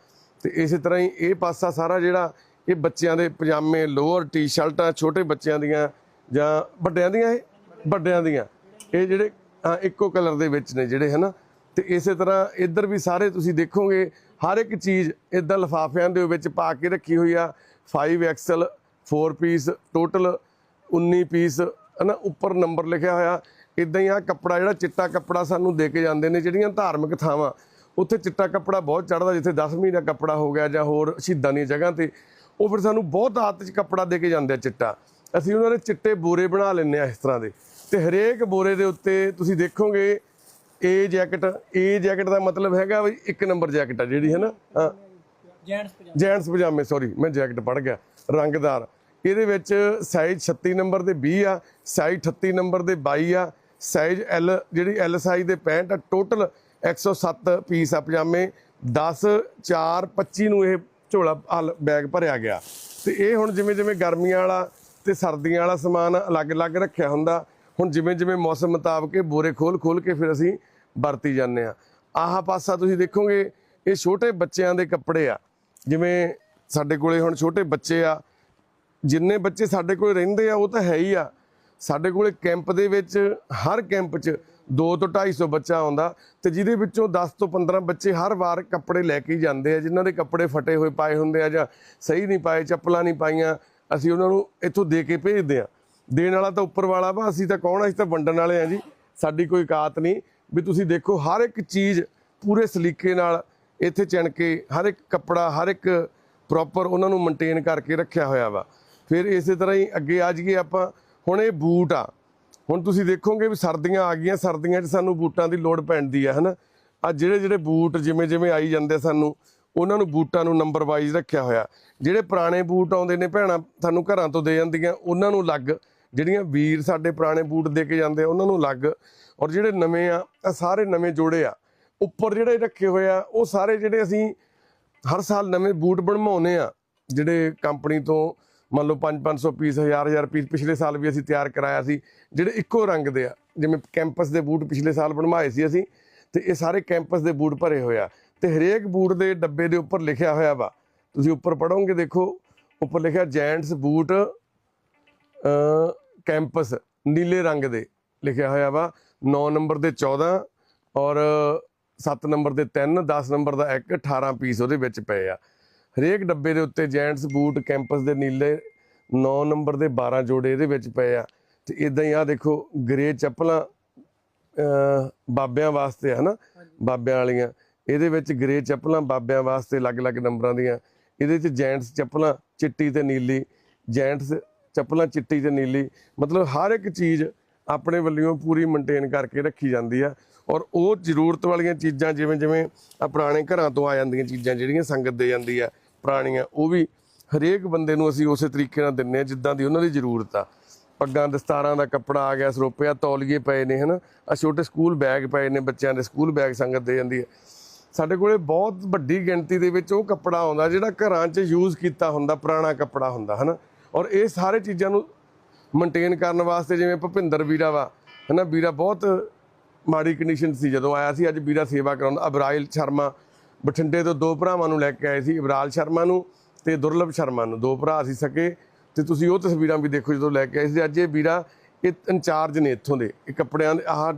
ਤੇ ਇਸੇ ਤਰ੍ਹਾਂ ਹੀ ਇਹ ਪਾਸਾ ਸਾਰਾ ਜਿਹੜਾ ਇਹ ਬੱਚਿਆਂ ਦੇ ਪਜਾਮੇ, ਲੋਅਰ, ਟੀ-ਸ਼ਰਟਾਂ, ਛੋਟੇ ਬੱਚਿਆਂ ਦੀਆਂ ਜਾਂ ਵੱਡਿਆਂ ਦੀਆਂ ਇਹ? ਵੱਡਿਆਂ ਦੀਆਂ। ਇਹ ਜਿਹੜੇ ਇੱਕੋ ਕਲਰ ਦੇ ਵਿੱਚ ਨੇ ਜਿਹੜੇ, ਹਨਾ? ਤੇ ਇਸੇ ਤਰ੍ਹਾਂ ਇੱਧਰ ਵੀ ਸਾਰੇ ਤੁਸੀਂ ਦੇਖੋਗੇ, ਹਰ ਇੱਕ ਚੀਜ਼ ਇਦਾਂ ਲਫਾਫਿਆਂ ਦੇ ਵਿੱਚ ਪਾ ਕੇ ਰੱਖੀ ਹੋਈ ਆ। 5XL 4 ਪੀਸ ਟੋਟਲ 19 ਪੀਸ ਹਨਾ ਉੱਪਰ ਨੰਬਰ ਲਿਖਿਆ ਹੋਇਆ ਇਦਾਂ ਹੀ ਆ ਕੱਪੜਾ ਜਿਹੜਾ ਚਿੱਟਾ ਕੱਪੜਾ ਸਾਨੂੰ ਦੇ ਕੇ ਜਾਂਦੇ ਨੇ ਜਿਹੜੀਆਂ ਧਾਰਮਿਕ ਥਾਵਾਂ। ਉੱਥੇ ਚਿੱਟਾ ਕੱਪੜਾ ਬਹੁਤ ਚੜਦਾ ਜਿੱਥੇ 10ਵੀਂ ਦਾ ਕੱਪੜਾ ਹੋ ਗਿਆ ਜਾਂ ਹੋਰ ਸ਼ਹੀਦਾਂ ਦੀਆਂ ਜਗ੍ਹਾ ਤੇ ਉਹ ਫਿਰ ਸਾਨੂੰ ਬਹੁਤ ਹੱਥ 'ਚ ਕੱਪੜਾ ਦੇ ਕੇ ਜਾਂਦੇ ਆ ਚਿੱਟਾ। ਅਸੀਂ ਉਹਨਾਂ ਦੇ ਚਿੱਟੇ ਬੋਰੇ ਬਣਾ ਲੈਂਦੇ ਆ ਇਸ ਤਰ੍ਹਾਂ ਦੇ। ਤੇ ਹਰੇਕ ਬੋਰੇ ਦੇ ਉੱਤੇ ਤੁਸੀਂ ਦੇਖੋਗੇ ਇਹ ਜੈਕਟ ਇਹ ਜੈਕਟ ਦਾ ਮਤਲਬ ਹੈਗਾ ਵੀ ਇੱਕ ਨੰਬਰ ਜੈਕਟ ਆ ਜਿਹੜੀ ਹੈ ਨਾ ਹਾਂ। ਜੈਂਟਸ ਪਜਾਮਾ। ਜੈਂਟਸ ਪਜਾਮੇ ਸੌਰੀ ਮੈਂ ਜੈਕਟ ਪੜ ਗਿਆ। ਰੰਗਦਾਰ। ਇਹਦੇ ਵਿੱਚ ਸਾਈਜ਼ 36 ਨੰਬਰ ਦੇ 20 ਆ ਸਾਈਜ਼ 38 ਨੰਬਰ ਦੇ 22 ਆ ਸਾਈਜ਼ L ਜਿਹੜੀ L ਸਾਈਜ਼ ਦੇ 65 ਆ ਟੋਟਲ 107 ਪੀਸ ਆ ਪਜਾਮੇ 10 4 25 ਨੂੰ ਇਹ ਝੋਲਾ ਹਲ ਬੈਗ ਭਰਿਆ ਗਿਆ। ਤੇ ਇਹ ਹੁਣ ਜਿਵੇਂ ਜਿਵੇਂ ਗਰਮੀਆਂ ਵਾਲਾ ਤੇ ਸਰਦੀਆਂ ਵਾਲਾ ਸਮਾਨ ਅਲੱਗ-ਅਲੱਗ ਰੱਖਿਆ ਹੁੰਦਾ, ਹੁਣ ਜਿਵੇਂ ਜਿਵੇਂ ਮੌਸਮ ਮੁਤਾਬਕ ਇਹ ਬੋਰੇ ਖੋਲ ਖੋਲ ਕੇ ਫਿਰ ਅਸੀਂ ਵਰਤੀ ਜਾਂਦੇ ਆ ਆਹ ਪਾਸਾ ਤੁਸੀਂ ਦੇਖੋਗੇ, ਇਹ ਛੋਟੇ ਬੱਚਿਆਂ ਦੇ ਕੱਪੜੇ ਆ। ਜਿਵੇਂ ਸਾਡੇ ਕੋਲੇ ਹੁਣ ਛੋਟੇ ਬੱਚੇ ਆ ਜਿੰਨੇ ਬੱਚੇ ਸਾਡੇ ਕੋਲ ਰਹਿੰਦੇ ਆ, ਉਹ ਤਾਂ ਹੈ ਹੀ ਆ। ਸਾਡੇ ਕੋਲੇ ਕੈਂਪ ਦੇ ਵਿੱਚ, ਹਰ ਕੈਂਪ 'ਚ 2 ਤੋਂ 250 ਬੱਚਾ ਆਉਂਦਾ ਤੇ ਜਿਹਦੇ ਵਿੱਚੋਂ 10 ਤੋਂ 15 ਬੱਚੇ ਹਰ ਵਾਰ ਕੱਪੜੇ ਲੈ ਕੇ ਹੀ ਜਾਂਦੇ ਆ, ਜਿਨ੍ਹਾਂ ਦੇ ਕੱਪੜੇ ਫਟੇ ਹੋਏ ਪਾਏ ਹੁੰਦੇ ਆ ਜਾਂ ਸਹੀ ਨਹੀਂ ਪਾਏ, ਚੱਪਲਾਂ ਨਹੀਂ ਪਾਈਆਂ, ਅਸੀਂ ਉਹਨਾਂ ਨੂੰ ਇੱਥੋਂ ਦੇ ਕੇ ਭੇਜਦੇ ਆ। ਦੇਣ ਵਾਲਾ ਤਾਂ ਉੱਪਰ ਵਾਲਾ ਵਾ, ਅਸੀਂ ਤਾਂ ਕੌਣ ਅਸੀਂ ਤਾਂ ਵੰਡਣ ਵਾਲੇ ਆ ਜੀ। ਸਾਡੀ ਕੋਈ ਕਾਤ ਨਹੀਂ ਵੀ ਤੁਸੀਂ ਦੇਖੋ, ਹਰ ਇੱਕ ਚੀਜ਼ ਪੂਰੇ ਸਲੀਕੇ ਨਾਲ ਇੱਥੇ ਚਣ ਕੇ ਹਰ ਇੱਕ ਕੱਪੜਾ, ਹਰ ਇੱਕ ਪ੍ਰੋਪਰ ਉਹਨਾਂ ਨੂੰ ਮੇਨਟੇਨ ਕਰਕੇ ਰੱਖਿਆ ਹੋਇਆ ਵਾ। ਫਿਰ ਇਸੇ ਤਰ੍ਹਾਂ ਹੀ ਅੱਗੇ ਆ ਜਾਈਏ ਆਪਾਂ। ਹੁਣ ਇਹ ਬੂਟ ਆ। ਹੁਣ ਤੁਸੀਂ ਦੇਖੋਗੇ ਵੀ ਸਰਦੀਆਂ ਆ ਗਈਆਂ, ਸਰਦੀਆਂ 'ਚ ਸਾਨੂੰ ਬੂਟਾਂ ਦੀ ਲੋੜ ਪੈਂਦੀ ਹੈ ਹਨਾ? ਆ ਜਿਹੜੇ ਜਿਹੜੇ ਬੂਟ ਜਿਵੇਂ ਜਿਵੇਂ ਆਈ ਜਾਂਦੇ ਸਾਨੂੰ, ਉਹਨਾਂ ਨੂੰ ਬੂਟਾਂ ਨੂੰ ਨੰਬਰ ਵਾਈਜ਼ ਰੱਖਿਆ ਹੋਇਆ। ਜਿਹੜੇ ਪੁਰਾਣੇ ਬੂਟ ਆਉਂਦੇ ਨੇ ਭੈਣਾਂ, ਸਾਨੂੰ ਘਰਾਂ ਤੋਂ ਦੇ ਜਾਂਦੀਆਂ, ਉਹਨਾਂ ਨੂੰ ਅਲੱਗ। ਜਿਹੜੀਆਂ ਵੀਰ ਸਾਡੇ ਪੁਰਾਣੇ ਬੂਟ ਦੇ ਕੇ ਜਾਂਦੇ ਆ, ਉਹਨਾਂ ਨੂੰ ਅਲੱਗ। ਔਰ ਜਿਹੜੇ ਨਵੇਂ ਆ, ਇਹ ਸਾਰੇ ਨਵੇਂ ਜੋੜੇ ਆ। ਉੱਪਰ ਜਿਹੜੇ ਰੱਖੇ ਹੋਏ ਆ, ਉਹ ਸਾਰੇ ਜਿਹੜੇ ਅਸੀਂ ਹਰ ਸਾਲ ਨਵੇਂ ਬੂਟ ਬਣਵਾਉਨੇ ਆ, ਜਿਹੜੇ ਕੰਪਨੀ ਤੋਂ ਮੰਨ ਲਓ 5-500 ਪੀਸ 1000-1000 ਪੀਸ ਪਿਛਲੇ ਸਾਲ ਵੀ ਅਸੀਂ ਤਿਆਰ ਕਰਾਇਆ ਸੀ, ਜਿਹੜੇ ਇੱਕੋ ਰੰਗ ਦੇ ਆ। ਜਿਵੇਂ ਕੈਂਪਸ ਦੇ ਬੂਟ ਪਿਛਲੇ ਸਾਲ ਬਣਵਾਏ ਸੀ ਅਸੀਂ, ਤੇ ਇਹ ਸਾਰੇ ਕੈਂਪਸ ਦੇ ਬੂਟ ਭਰੇ ਹੋਏ ਆ। ਤੇ ਹਰੇਕ ਬੂਟ ਦੇ ਡੱਬੇ ਦੇ ਉੱਪਰ ਲਿਖਿਆ ਹੋਇਆ ਵਾ। ਤੁਸੀਂ ਉੱਪਰ ਪੜੋਗੇ ਦੇਖੋ, ਉੱਪਰ ਲਿਖਿਆ ਜੈਂਟਸ ਬੂਟ ਕੈਂਪਸ, ਨੀਲੇ ਰੰਗ ਦੇ ਲਿਖਿਆ ਹੋਇਆ ਵਾ। 9 ਨੰਬਰ ਦੇ 14 ਔਰ 7 ਨੰਬਰ ਦੇ 3 10 ਨੰਬਰ ਦਾ 1 18 ਪੀਸ ਉਹਦੇ ਵਿੱਚ ਪਏ ਆ। ਹਰੇਕ ਡੱਬੇ ਦੇ ਉੱਤੇ ਜੈਂਟਸ ਬੂਟ ਕੈਂਪਸ ਦੇ ਨੀਲੇ 9 ਨੰਬਰ ਦੇ 12 ਜੋੜੇ ਇਹਦੇ ਵਿੱਚ ਪਏ ਆ। ਤੇ ਇਦਾਂ ਹੀ ਆ ਦੇਖੋ ਗ੍ਰੇ ਚੱਪਲਾਂ ਬਾਬਿਆਂ ਵਾਸਤੇ ਆ ਹਨਾ? ਬਾਬਿਆਂ ਵਾਲੀਆਂ। ਇਹਦੇ ਵਿੱਚ ਗ੍ਰੇ ਚੱਪਲਾਂ ਬਾਬਿਆਂ ਵਾਸਤੇ ਅਲੱਗ-ਅਲੱਗ ਨੰਬਰਾਂ ਦੀਆਂ। ਇਹਦੇ ਚ ਜੈਂਟਸ ਚੱਪਲਾਂ ਚਿੱਟੀ ਤੇ ਨੀਲੀ ਜੈਂਟਸ ਚੱਪਲਾਂ ਚਿੱਟੀ ਤੇ ਨੀਲੀ। ਮਤਲਬ ਹਰ ਇੱਕ ਚੀਜ਼ ਆਪਣੇ ਵੱਲੋਂ ਪੂਰੀ ਮੇਨਟੇਨ ਕਰਕੇ ਰੱਖੀ ਜਾਂਦੀ ਆ। ਔਰ ਉਹ ਜ਼ਰੂਰਤ ਵਾਲੀਆਂ ਚੀਜ਼ਾਂ ਜਿਵੇਂ ਜਿਵੇਂ ਆ ਪੁਰਾਣੇ ਘਰਾਂ ਤੋਂ ਆ ਜਾਂਦੀਆਂ ਚੀਜ਼ਾਂ ਜਿਹੜੀਆਂ ਸੰਗਤ ਦੇ ਜਾਂਦੀ ਆ ਪੁਰਾਣੀਆਂ ਉਹ ਵੀ ਹਰੇਕ ਬੰਦੇ ਨੂੰ ਅਸੀਂ ਉਸੇ ਤਰੀਕੇ ਨਾਲ ਦਿੰਨੇ ਆ ਜਿੱਦਾਂ ਦੀ ਉਹਨਾਂ ਦੀ ਜ਼ਰੂਰਤ ਆ। ਪੱਗਾਂ ਦਸਤਾਰਾਂ ਦਾ ਕੱਪੜਾ ਆ ਗਿਆ, ਸਰੋਪਿਆ, ਤੌਲੀਏ ਪਏ ਨੇ, ਹਨਾ? ਆ ਛੋਟੇ ਸਕੂਲ ਬੈਗ ਪਏ ਨੇ ਬੱਚਿਆਂ ਦੇ, ਸਕੂਲ ਬੈਗ ਸੰਗਤ ਦੇ ਜਾਂਦੀ ਹੈ। ਸਾਡੇ ਕੋਲੇ ਬਹੁਤ ਵੱਡੀ ਗਿਣਤੀ ਦੇ ਵਿੱਚ ਉਹ ਕੱਪੜਾ ਆਉਂਦਾ, ਜਿਹੜਾ ਘਰਾਂ 'ਚ ਯੂਜ਼ ਕੀਤਾ ਹੁੰਦਾ, ਪੁਰਾਣਾ ਕੱਪੜਾ ਹੁੰਦਾ, ਹਨਾ? ਔਰ ਇਹ ਸਾਰੇ ਚੀਜ਼ਾਂ ਨੂੰ ਮੇਨਟੇਨ ਕਰਨ ਵਾਸਤੇ ਜਿਵੇਂ ਭੁਪਿੰਦਰ ਵੀਰਾ ਵਾ, ਹਨਾ? ਵੀਰਾ ਬਹੁਤ ਮਾੜੀ ਕੰਡੀਸ਼ਨ ਸੀ ਜਦੋਂ ਆਇਆ ਸੀ, ਅੱਜ ਵੀਰਾ ਸੇਵਾ ਕਰਾਉਂਦਾ, ਅਬਰਾਇਲ ਸ਼ਰਮਾ ਬਠਿੰਡੇ ਤੋਂ ਦੋ ਭਰਾਵਾਂ ਨੂੰ ਲੈ ਕੇ ਆਏ ਸੀ ਇਬਰਾਲ ਸ਼ਰਮਾ ਨੂੰ ਤੇ ਦੁਰਲਭ ਸ਼ਰਮਾ ਨੂੰ। ਦੋ ਭਰਾ ਸੀ ਸਕੇ ਤੇ ਤੁਸੀਂ ਉਹ ਤਸਵੀਰਾਂ ਵੀ ਦੇਖੋ ਜਦੋਂ ਲੈ ਕੇ ਆਏ ਸੀ। ਅੱਜ ਇਹ ਵੀਰਾ, ਇਹ ਇੰਚਾਰਜ ਨੇ ਇੱਥੋਂ ਦੇ। ਇਹ ਕੱਪੜਿਆਂ ਦੇ, ਆਹ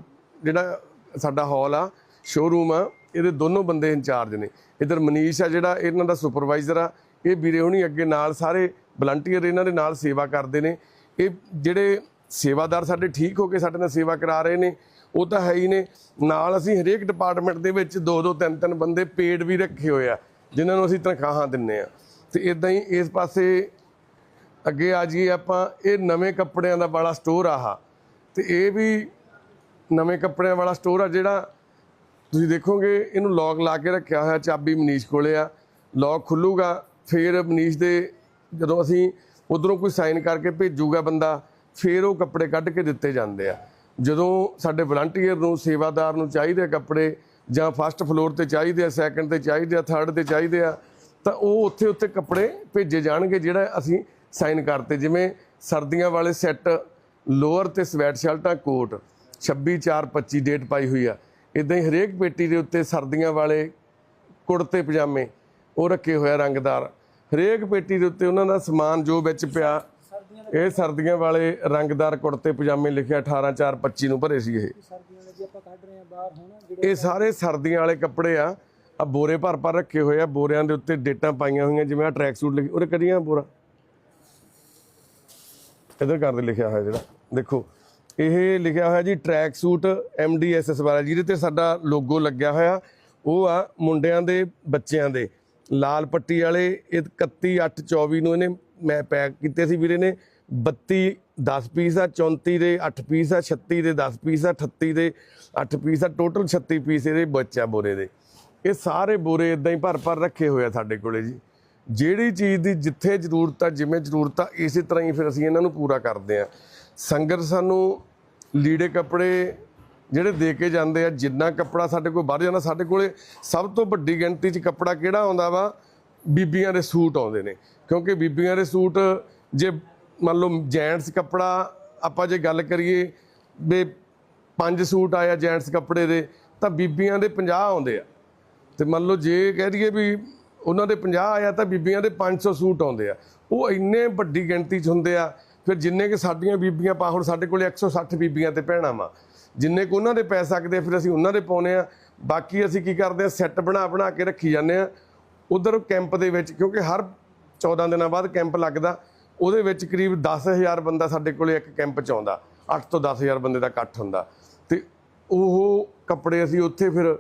ਜਿਹੜਾ ਸਾਡਾ ਹਾਲ ਆ ਸ਼ੋਰੂਮ ਆ, ਇਹਦੇ ਦੋਨੋਂ ਬੰਦੇ ਇੰਚਾਰਜ ਨੇ। ਇਧਰ ਮਨੀਸ਼ ਆ ਜਿਹੜਾ ਇਹਨਾਂ ਦਾ ਸੁਪਰਵਾਈਜ਼ਰ ਆ। ਇਹ ਵੀਰੇ ਹੁਣੀ ਅੱਗੇ ਨਾਲ ਸਾਰੇ ਵਲੰਟੀਅਰ ਇਹਨਾਂ ਦੇ ਨਾਲ ਸੇਵਾ ਕਰਦੇ ਨੇ। ਇਹ ਜਿਹੜੇ ਸੇਵਾਦਾਰ ਸਾਡੇ ਠੀਕ ਹੋ ਕੇ ਸਾਡੇ ਨਾਲ ਸੇਵਾ ਕਰਾ ਰਹੇ ਨੇ ਉਹ ਤਾਂ ਹੈ ਹੀ ਨੇ। ਨਾਲ ਅਸੀਂ ਹਰੇਕ ਡਿਪਾਰਟਮੈਂਟ ਦੇ ਵਿੱਚ ਦੋ ਦੋ ਤਿੰਨ ਤਿੰਨ ਬੰਦੇ ਪੇਡ ਵੀ ਰੱਖੇ ਹੋਏ ਆ, ਜਿਨ੍ਹਾਂ ਨੂੰ ਅਸੀਂ ਤਨਖਾਹਾਂ ਦਿੰਨੇ ਆ। ਤੇ ਇਦਾਂ ਹੀ ਇਸ ਪਾਸੇ ਅੱਗੇ ਆ ਜਾਈਏ ਆਪਾਂ, ਇਹ ਨਵੇਂ ਕੱਪੜਿਆਂ ਦਾ ਵਾਲਾ ਸਟੋਰ ਆਹ। ਤੇ ਇਹ ਵੀ ਨਵੇਂ ਕੱਪੜਿਆਂ ਵਾਲਾ ਸਟੋਰ ਆ ਜਿਹੜਾ ਤੁਸੀਂ ਦੇਖੋਗੇ, ਇਹਨੂੰ ਲੌਕ ਲਾ ਕੇ ਰੱਖਿਆ ਹੋਇਆ ਚਾਬੀ ਮਨੀਸ਼ ਕੋਲੇ ਆ। ਲੌਕ ਖੁੱਲੂਗਾ, ਫਿਰ ਮਨੀਸ਼ ਦੇ ਜਦੋਂ ਅਸੀਂ ਉਧਰੋਂ ਕੋਈ ਸਾਈਨ ਕਰਕੇ ਭੇਜੂਗਾ ਬੰਦਾ, ਫਿਰ ਉਹ ਕੱਪੜੇ ਕੱਢ ਕੇ ਦਿੱਤੇ ਜਾਂਦੇ ਆ। ਜਦੋਂ ਸਾਡੇ ਵਲੰਟੀਅਰ ਨੂੰ, ਸੇਵਾਦਾਰ ਨੂੰ ਚਾਹੀਦੇ ਆ ਕੱਪੜੇ, ਜਾਂ ਫਸਟ ਫਲੋਰ ਤੇ ਚਾਹੀਦੇ ਆ ਸੈਕੰਡ ਤੇ ਚਾਹੀਦੇ ਆ ਥਰਡ ਤੇ ਚਾਹੀਦੇ ਆ, ਤਾਂ ਉਹ ਉੱਥੇ ਉੱਥੇ ਕੱਪੜੇ ਭੇਜੇ ਜਾਣਗੇ ਜਿਹੜਾ ਅਸੀਂ ਸਾਈਨ ਕਰਤੇ। ਜਿਵੇਂ ਸਰਦੀਆਂ ਵਾਲੇ ਸੈੱਟ ਲੋਅਰ ਤੇ ਸਵੈਟ ਸ਼ਰਟਾਂ ਕੋਟ 26 4 25 ਡੇਟ ਪਾਈ ਹੋਈ ਆ। ਇਦਾਂ ਹੀ ਹਰੇਕ ਪੇਟੀ ਦੇ ਉੱਤੇ ਸਰਦੀਆਂ ਵਾਲੇ ਕੁੜਤੇ, ਪਜਾਮੇ ਉਹ ਰੱਖੇ ਹੋਇਆ ਰੰਗਦਾਰ। ਹਰੇਕ ਪੇਟੀ ਦੇ ਉੱਤੇ ਉਹਨਾਂ ਦਾ ਸਮਾਨ ਜੋ ਵਿੱਚ ਪਿਆ ਇਹ ਸਰਦੀਆਂ ਵਾਲੇ ਰੰਗਦਾਰ ਕੁੜਤੇ, ਪਜਾਮੇ ਲਿਖਿਆ 18 4 25 ਨੂੰ ਭਰੇ ਸੀ ਇਹ ਸਰਦੀਆਂ ਦੇ ਜੇ ਆਪਾਂ ਕੱਢ ਰਹੇ ਆ ਬਾਹਰ ਹੁਣ ਇਹ ਸਾਰੇ ਸਰਦੀਆਂ ਵਾਲੇ ਕੱਪੜੇ ਆ। ਆ ਬੋਰੇ ਭਰ ਭਰ ਰੱਖੇ ਹੋਏ ਆ। ਬੋਰਿਆਂ ਦੇ ਉੱਤੇ ਡੇਟਾਂ ਪਾਈਆਂ ਹੋਈਆਂ, ਜਿਵੇਂ ਆ ਟਰੈਕ ਸੂਟ ਲਿਖੀ। ਉਹਦੇ ਕਰੀਆਂ ਬੋਰਾ? ਇਧਰ ਕਰਦੇ ਲਿਖਿਆ ਹੋਇਆ ਜਿਹੜਾ। ਦੇਖੋ, ਇਹ ਲਿਖਿਆ ਹੋਇਆ ਜੀ ਟਰੈਕ ਸੂਟ ਐਮਡੀਐਸਐਸ ਵਾਲਾ, ਜਿਹਦੇ ਤੇ ਸਾਡਾ ਲੋਗੋ ਲੱਗਿਆ ਹੋਇਆ। ਉਹ ਆ ਮੁੰਡਿਆਂ ਦੇ, ਬੱਚਿਆਂ ਦੇ। ਲਾਲ ਪੱਟੀ ਵਾਲੇ, ਇਹ 31 8 24 ਨੂੰ ਇਹਨੇ ਮੈਂ ਪੈਕ ਕੀਤੇ ਸੀ ਵੀਰੇ ਨੇ। 32 10 ਪੀਸ ਆ 34 ਦੇ 8 ਪੀਸ ਆ 36 ਦੇ 10 ਪੀਸ ਆ 38 ਦੇ 8 ਪੀਸ ਆ, ਟੋਟਲ 36 ਪੀਸ ਇਹਦੇ ਬੱਚਾ ਬੋਰੇ ਦੇ। ਇਹ ਸਾਰੇ ਬੋਰੇ ਇਦਾਂ ਹੀ ਭਰ ਭਰ ਰੱਖੇ ਹੋਏ ਆ ਸਾਡੇ ਕੋਲੇ ਜੀ। ਜਿਹੜੀ ਚੀਜ਼ ਦੀ ਜਿੱਥੇ ਜ਼ਰੂਰਤ ਆ, ਜਿਵੇਂ ਜ਼ਰੂਰਤ ਆ, ਇਸੇ ਤਰ੍ਹਾਂ ਹੀ ਫਿਰ ਅਸੀਂ ਇਹਨਾਂ ਨੂੰ ਪੂਰਾ ਕਰਦੇ ਆ। ਸੰਗਤ ਸਾਨੂੰ ਲੀੜੇ ਕੱਪੜੇ ਜਿਹੜੇ ਦੇ ਕੇ ਜਾਂਦੇ ਆ, ਜਿੰਨਾ ਕੱਪੜਾ ਸਾਡੇ ਕੋਲ ਬਾਹਰ ਜਾਂਦਾ, ਸਾਡੇ ਕੋਲੇ ਸਭ ਤੋਂ ਵੱਡੀ ਗਿਣਤੀ 'ਚ ਕੱਪੜਾ ਕਿਹੜਾ ਆਉਂਦਾ ਵਾ? ਬੀਬੀਆਂ ਦੇ ਸੂਟ ਆਉਂਦੇ ਨੇ। ਕਿਉਂਕਿ ਬੀਬੀਆਂ ਦੇ ਸੂਟ, ਜੇ ਮੰਨ ਲਓ ਜੈਂਟਸ ਕੱਪੜਾ ਆਪਾਂ ਜੇ ਗੱਲ ਕਰੀਏ ਵੀ ਪੰਜ ਸੂਟ ਆਇਆ ਜੈਂਟਸ ਕੱਪੜੇ ਦੇ, ਤਾਂ ਬੀਬੀਆਂ ਦੇ 50 ਆਉਂਦੇ ਆ। ਤੇ ਮੰਨ ਲਓ ਜੇ ਕਹਿ ਦਈਏ ਵੀ ਉਹਨਾਂ ਦੇ 50 ਆਇਆ ਤਾਂ ਬੀਬੀਆਂ ਦੇ 500 ਸੂਟ ਆਉਂਦੇ ਆ। ਉਹ ਇੰਨੇ ਵੱਡੀ ਗਿਣਤੀ 'ਚ ਹੁੰਦੇ ਆ, ਫਿਰ ਜਿੰਨੇ ਕਿ ਸਾਡੀਆਂ ਬੀਬੀਆਂ ਪਾ ਹੁਣ ਸਾਡੇ ਕੋਲੇ 160 ਬੀਬੀਆਂ ਤੇ ਭੈਣਾਂ ਵਾ। ਜਿੰਨੇ ਕੁ ਉਹਨਾਂ ਦੇ ਪੈ ਸਕਦੇ ਫਿਰ ਅਸੀਂ ਉਹਨਾਂ ਦੇ ਪਾਉਨੇ ਆ। ਬਾਕੀ ਅਸੀਂ ਕੀ ਕਰਦੇ ਆ, ਸੈੱਟ ਬਣਾ ਬਣਾ ਕੇ ਰੱਖੀ ਜਾਂਦੇ ਆ। ਉਧਰ ਕੈਂਪ ਦੇ ਵਿੱਚ, ਕਿਉਂਕਿ ਹਰ 14 ਦਿਨਾਂ ਬਾਅਦ ਕੈਂਪ ਲੱਗਦਾ। ਉਹਦੇ ਵਿੱਚ ਕਰੀਬ 10000 ਬੰਦਾ ਸਾਡੇ ਕੋਲੇ ਇੱਕ ਕੈਂਪ ਚ ਆਉਂਦਾ। 8 ਤੋਂ 10000 ਬੰਦੇ ਦਾ ਇਕੱਠ ਹੁੰਦਾ। ਤੇ ਉਹ ਕੱਪੜੇ ਅਸੀਂ ਉੱਥੇ ਫਿਰ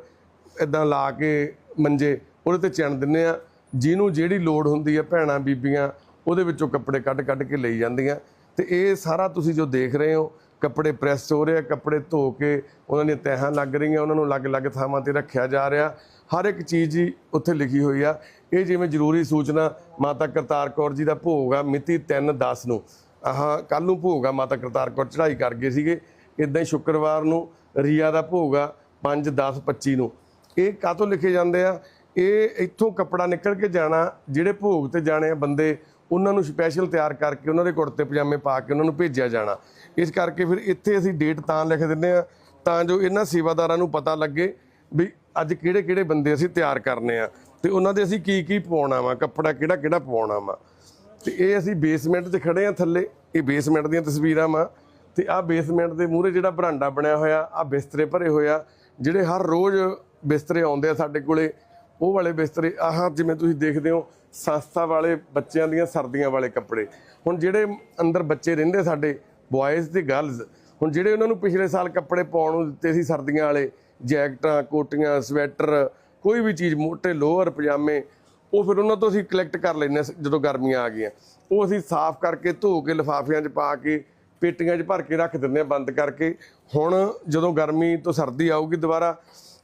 ਇਦਾਂ ਲਾ ਕੇ ਮੰਜੇ, ਉਹਦੇ ਤੇ ਚਿਣ ਦਿੰਨੇ ਆ ਜਿਹਨੂੰ ਜਿਹੜੀ ਲੋੜ ਹੁੰਦੀ ਆ ਭੈਣਾਂ, ਬੀਬੀਆਂ, ਉਹਦੇ ਵਿੱਚੋਂ ਕੱਪੜੇ ਕੱਢ ਕੱਢ ਕੇ ਲਈ ਜਾਂਦੀਆਂ। ਤੇ ਇਹ ਸਾਰਾ ਤੁਸੀਂ ਜੋ ਦੇਖ ਰਹੇ ਹੋ, ਕੱਪੜੇ ਪ੍ਰੈਸ ਹੋ ਰਹੇ ਆ, ਕੱਪੜੇ ਧੋ ਕੇ ਉਹਨਾਂ ਦੀਆਂ ਤਹਿਾਂ ਲੱਗ ਰਹੀਆਂ, ਉਹਨਾਂ ਨੂੰ ਅਲੱਗ-ਅਲੱਗ ਥਾਵਾਂ ਤੇ ਰੱਖਿਆ ਜਾ ਰਿਹਾ। ਹਰ ਇੱਕ ਚੀਜ਼ ਹੀ ਉੱਥੇ ਲਿਖੀ ਹੋਈ ਆ। ਇਹ ਜਿਵੇਂ ਜ਼ਰੂਰੀ ਸੂਚਨਾ ਮਾਤਾ ਕਰਤਾਰ ਕੌਰ ਜੀ ਦਾ ਭੋਗ ਆ ਮਿਤੀ 3/10 ਨੂੰ। ਆਹਾਂ ਕੱਲ ਨੂੰ ਭੋਗ ਆ ਮਾਤਾ ਕਰਤਾਰ ਕੌਰ, ਚੜ੍ਹਾਈ ਕਰ ਗਏ ਸੀਗੇ। ਇਦਾਂ ਹੀ ਸ਼ੁੱਕਰਵਾਰ ਨੂੰ ਰੀਆ ਦਾ ਭੋਗ ਆ 5/10/25 ਨੂੰ। ਇਹ ਕਾਹਤੋਂ ਲਿਖੇ ਜਾਂਦੇ ਆ? ਇਹ ਇੱਥੋਂ ਕੱਪੜਾ ਨਿਕਲ ਕੇ ਜਾਣਾ, ਜਿਹੜੇ ਭੋਗ ਤੇ ਜਾਣੇ ਆ ਬੰਦੇ, ਉਹਨਾਂ ਨੂੰ ਸਪੈਸ਼ਲ ਤਿਆਰ ਕਰਕੇ ਉਹਨਾਂ ਦੇ ਕੁੜਤੇ, ਪਜਾਮੇ ਪਾ ਕੇ ਉਹਨਾਂ ਨੂੰ ਭੇਜਿਆ ਜਾਣਾ। ਇਸ ਕਰਕੇ ਫਿਰ ਇੱਥੇ ਅਸੀਂ ਡੇਟ ਤਾਂ ਲਿਖ ਦਿੰਦੇ ਆ, ਤਾਂ ਜੋ ਇਹਨਾਂ ਸੇਵਾਦਾਰਾਂ ਨੂੰ ਪਤਾ ਲੱਗੇ ਵੀ ਅੱਜ ਕਿਹੜੇ ਕਿਹੜੇ ਬੰਦੇ ਅਸੀਂ ਤਿਆਰ ਕਰਨੇ ਆ। ਤੇ ਉਹਨਾਂ ਦੇ ਅਸੀਂ ਕੀ ਕੀ ਪਵਾਉਣਾ ਵਾ, ਕੱਪੜਾ ਕਿਹੜਾ ਕਿਹੜਾ ਪਵਾਉਣਾ ਵਾ। ਤੇ ਇਹ ਅਸੀਂ ਬੇਸਮੈਂਟ 'ਚ ਖੜੇ ਆ ਥੱਲੇ, ਇਹ ਬੇਸਮੈਂਟ ਦੀਆਂ ਤਸਵੀਰਾਂ ਵਾ। ਤੇ ਆਹ ਬੇਸਮੈਂਟ ਦੇ ਮੂਹਰੇ ਜਿਹੜਾ ਬਰਾਂਡਾ ਬਣਿਆ ਹੋਇਆ ਆ ਬਿਸਤਰੇ ਭਰੇ ਹੋਏ ਆ। ਜਿਹੜੇ ਹਰ ਰੋਜ਼ ਬਿਸਤਰੇ ਆਉਂਦੇ ਆ ਸਾਡੇ ਕੋਲੇ, ਉਹ ਵਾਲੇ ਬਿਸਤਰੇ, ਆਹ ਜਿਵੇਂ ਤੁਸੀਂ ਦੇਖਦੇ ਹੋ, ਸੰਸਥਾ ਵਾਲੇ ਬੱਚਿਆਂ ਦੀਆਂ ਸਰਦੀਆਂ ਵਾਲੇ ਕੱਪੜੇ। ਹੁਣ ਜਿਹੜੇ ਅੰਦਰ ਬੱਚੇ ਰਹਿੰਦੇ ਸਾਡੇ ਬॉयਜ਼ ਤੇ ਗਰਲਜ਼ ਹੁਣ ਜਿਹੜੇ ਉਹਨਾਂ ਨੂੰ ਪਿਛਲੇ ਸਾਲ ਕੱਪੜੇ ਪਾਉਣ ਨੂੰ ਦਿੱਤੇ ਸੀ ਸਰਦੀਆਂ ਵਾਲੇ, ਜੈਕਟਾਂ, ਕੋਟੀਆਂ, ਸਵੈਟਰ ਕੋਈ ਵੀ ਚੀਜ਼ ਮੋਟੇ ਲੋਅਰ ਪਜਾਮੇ, ਉਹ ਫਿਰ ਉਹਨਾਂ ਤੋਂ ਅਸੀਂ ਕਲੈਕਟ ਕਰ ਲੈਂਦੇ ਹਾਂ ਜਦੋਂ ਗਰਮੀਆਂ ਆ ਗਈਆਂ। ਉਹ ਅਸੀਂ ਸਾਫ਼ ਕਰਕੇ ਧੋ ਕੇ ਲਿਫਾਫਿਆਂ 'ਚ ਪਾ ਕੇ, ਪੇਟੀਆਂ 'ਚ ਭਰ ਕੇ ਰੱਖ ਦਿੰਦੇ ਹਾਂ ਬੰਦ ਕਰਕੇ। ਹੁਣ ਜਦੋਂ ਗਰਮੀ ਤੋਂ ਸਰਦੀ ਆਊਗੀ ਦੁਬਾਰਾ,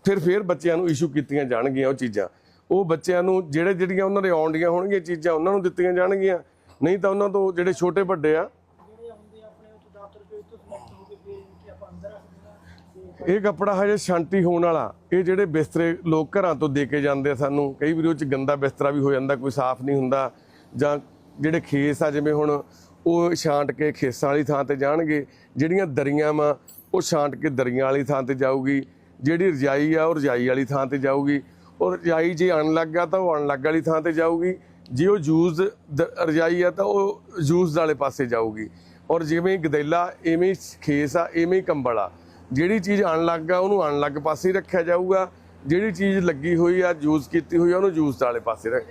ਫਿਰ ਫਿਰ ਬੱਚਿਆਂ ਨੂੰ ਇਸ਼ੂ ਕੀਤੀਆਂ ਜਾਣਗੀਆਂ ਉਹ ਚੀਜ਼ਾਂ। ਉਹ ਬੱਚਿਆਂ ਨੂੰ ਜਿਹੜੇ ਜਿਹੜੀਆਂ ਉਹਨਾਂ ਦੇ ਆਉਂਦੀਆਂ ਹੋਣਗੀਆਂ ਚੀਜ਼ਾਂ, ਉਹਨਾਂ ਨੂੰ ਦਿੱਤੀਆਂ ਜਾਣਗੀਆਂ। ਨਹੀਂ ਤਾਂ ਉਹਨਾਂ ਤੋਂ ਜਿਹੜੇ ਛੋਟੇ ਵੱਡੇ ਆ ਆਪਣੇ ਉੱਥੇ ਦਫ਼ਤਰ ਚੋਂ ਇੱਥੋਂ ਸਿਲੈਕਟ ਹੋ ਕੇ ਫਿਰ ਇੱਥੇ ਆਪਾਂ ਅੰਦਰ ਰੱਖਦੇ ਆ ਤੇ ਇਹ ਕੱਪੜਾ ਹਜੇ ਸ਼ਾਂਤੀ ਹੋਣ ਵਾਲਾ। ਇਹ ਜਿਹੜੇ ਬਿਸਤਰੇ ਲੋਕ ਘਰਾਂ ਤੋਂ ਦੇ ਕੇ ਜਾਂਦੇ ਆ ਸਾਨੂੰ, ਕਈ ਵਾਰੀ ਉਹ ਚ ਗੰਦਾ ਬਿਸਤਰਾ ਵੀ ਹੋ ਜਾਂਦਾ, ਕੋਈ ਸਾਫ਼ ਨਹੀਂ ਹੁੰਦਾ, ਜਾਂ ਜਿਹੜੇ ਖੇਸ ਆ, ਜਿਵੇਂ ਹੁਣ ਉਹ ਛਾਂਟ ਕੇ ਖੇਸਾਂ ਵਾਲੀ ਥਾਂ ਤੇ ਜਾਣਗੇ, ਜਿਹੜੀਆਂ ਦਰੀਆਂ ਵਾ, ਉਹ ਛਾਂਟ ਕੇ ਦਰੀਆਂ ਵਾਲੀ ਥਾਂ ਤੇ ਜਾਊਗੀ, ਜਿਹੜੀ ਰਜਾਈ ਆ, ਉਹ ਰਜਾਈ ਵਾਲੀ ਥਾਂ ਤੇ ਜਾਊਗੀ ਉਹ ਰਜਾਈ ਜੇ ਅਣਲੱਗ ਆ ਤਾਂ ਉਹ ਅਣਲੱਗ ਵਾਲੀ ਥਾਂ ਤੇ ਜਾਊਗੀ, ਜੇ ਉਹ ਜੂਸ ਰਜਾਈ ਆ ਤਾਂ ਉਹ ਜੂਸ ਵਾਲੇ ਪਾਸੇ ਜਾਊਗੀ, ਔਰ ਜਿਵੇਂ ਗਦੈਲਾ ਐਵੇਂ ਹੀ ਖੇਸ ਆ ਐਵੇਂ ਹੀ ਕੰਬਲ ਆ। ਜਿਹੜੀ ਚੀਜ਼ ਅਣਲੱਗ ਆ ਉਹਨੂੰ ਅਣਲੱਗ ਪਾਸੇ ਹੀ ਰੱਖਿਆ ਜਾਊਗਾ। ਜਿਹੜੀ ਚੀਜ਼ ਲੱਗੀ ਹੋਈ ਆ ਯੂਜ਼ ਕੀਤੀ ਹੋਈ ਆ ਉਹਨੂੰ ਯੂਜ਼ ਵਾਲੇ ਪਾਸੇ ਰੱਖ।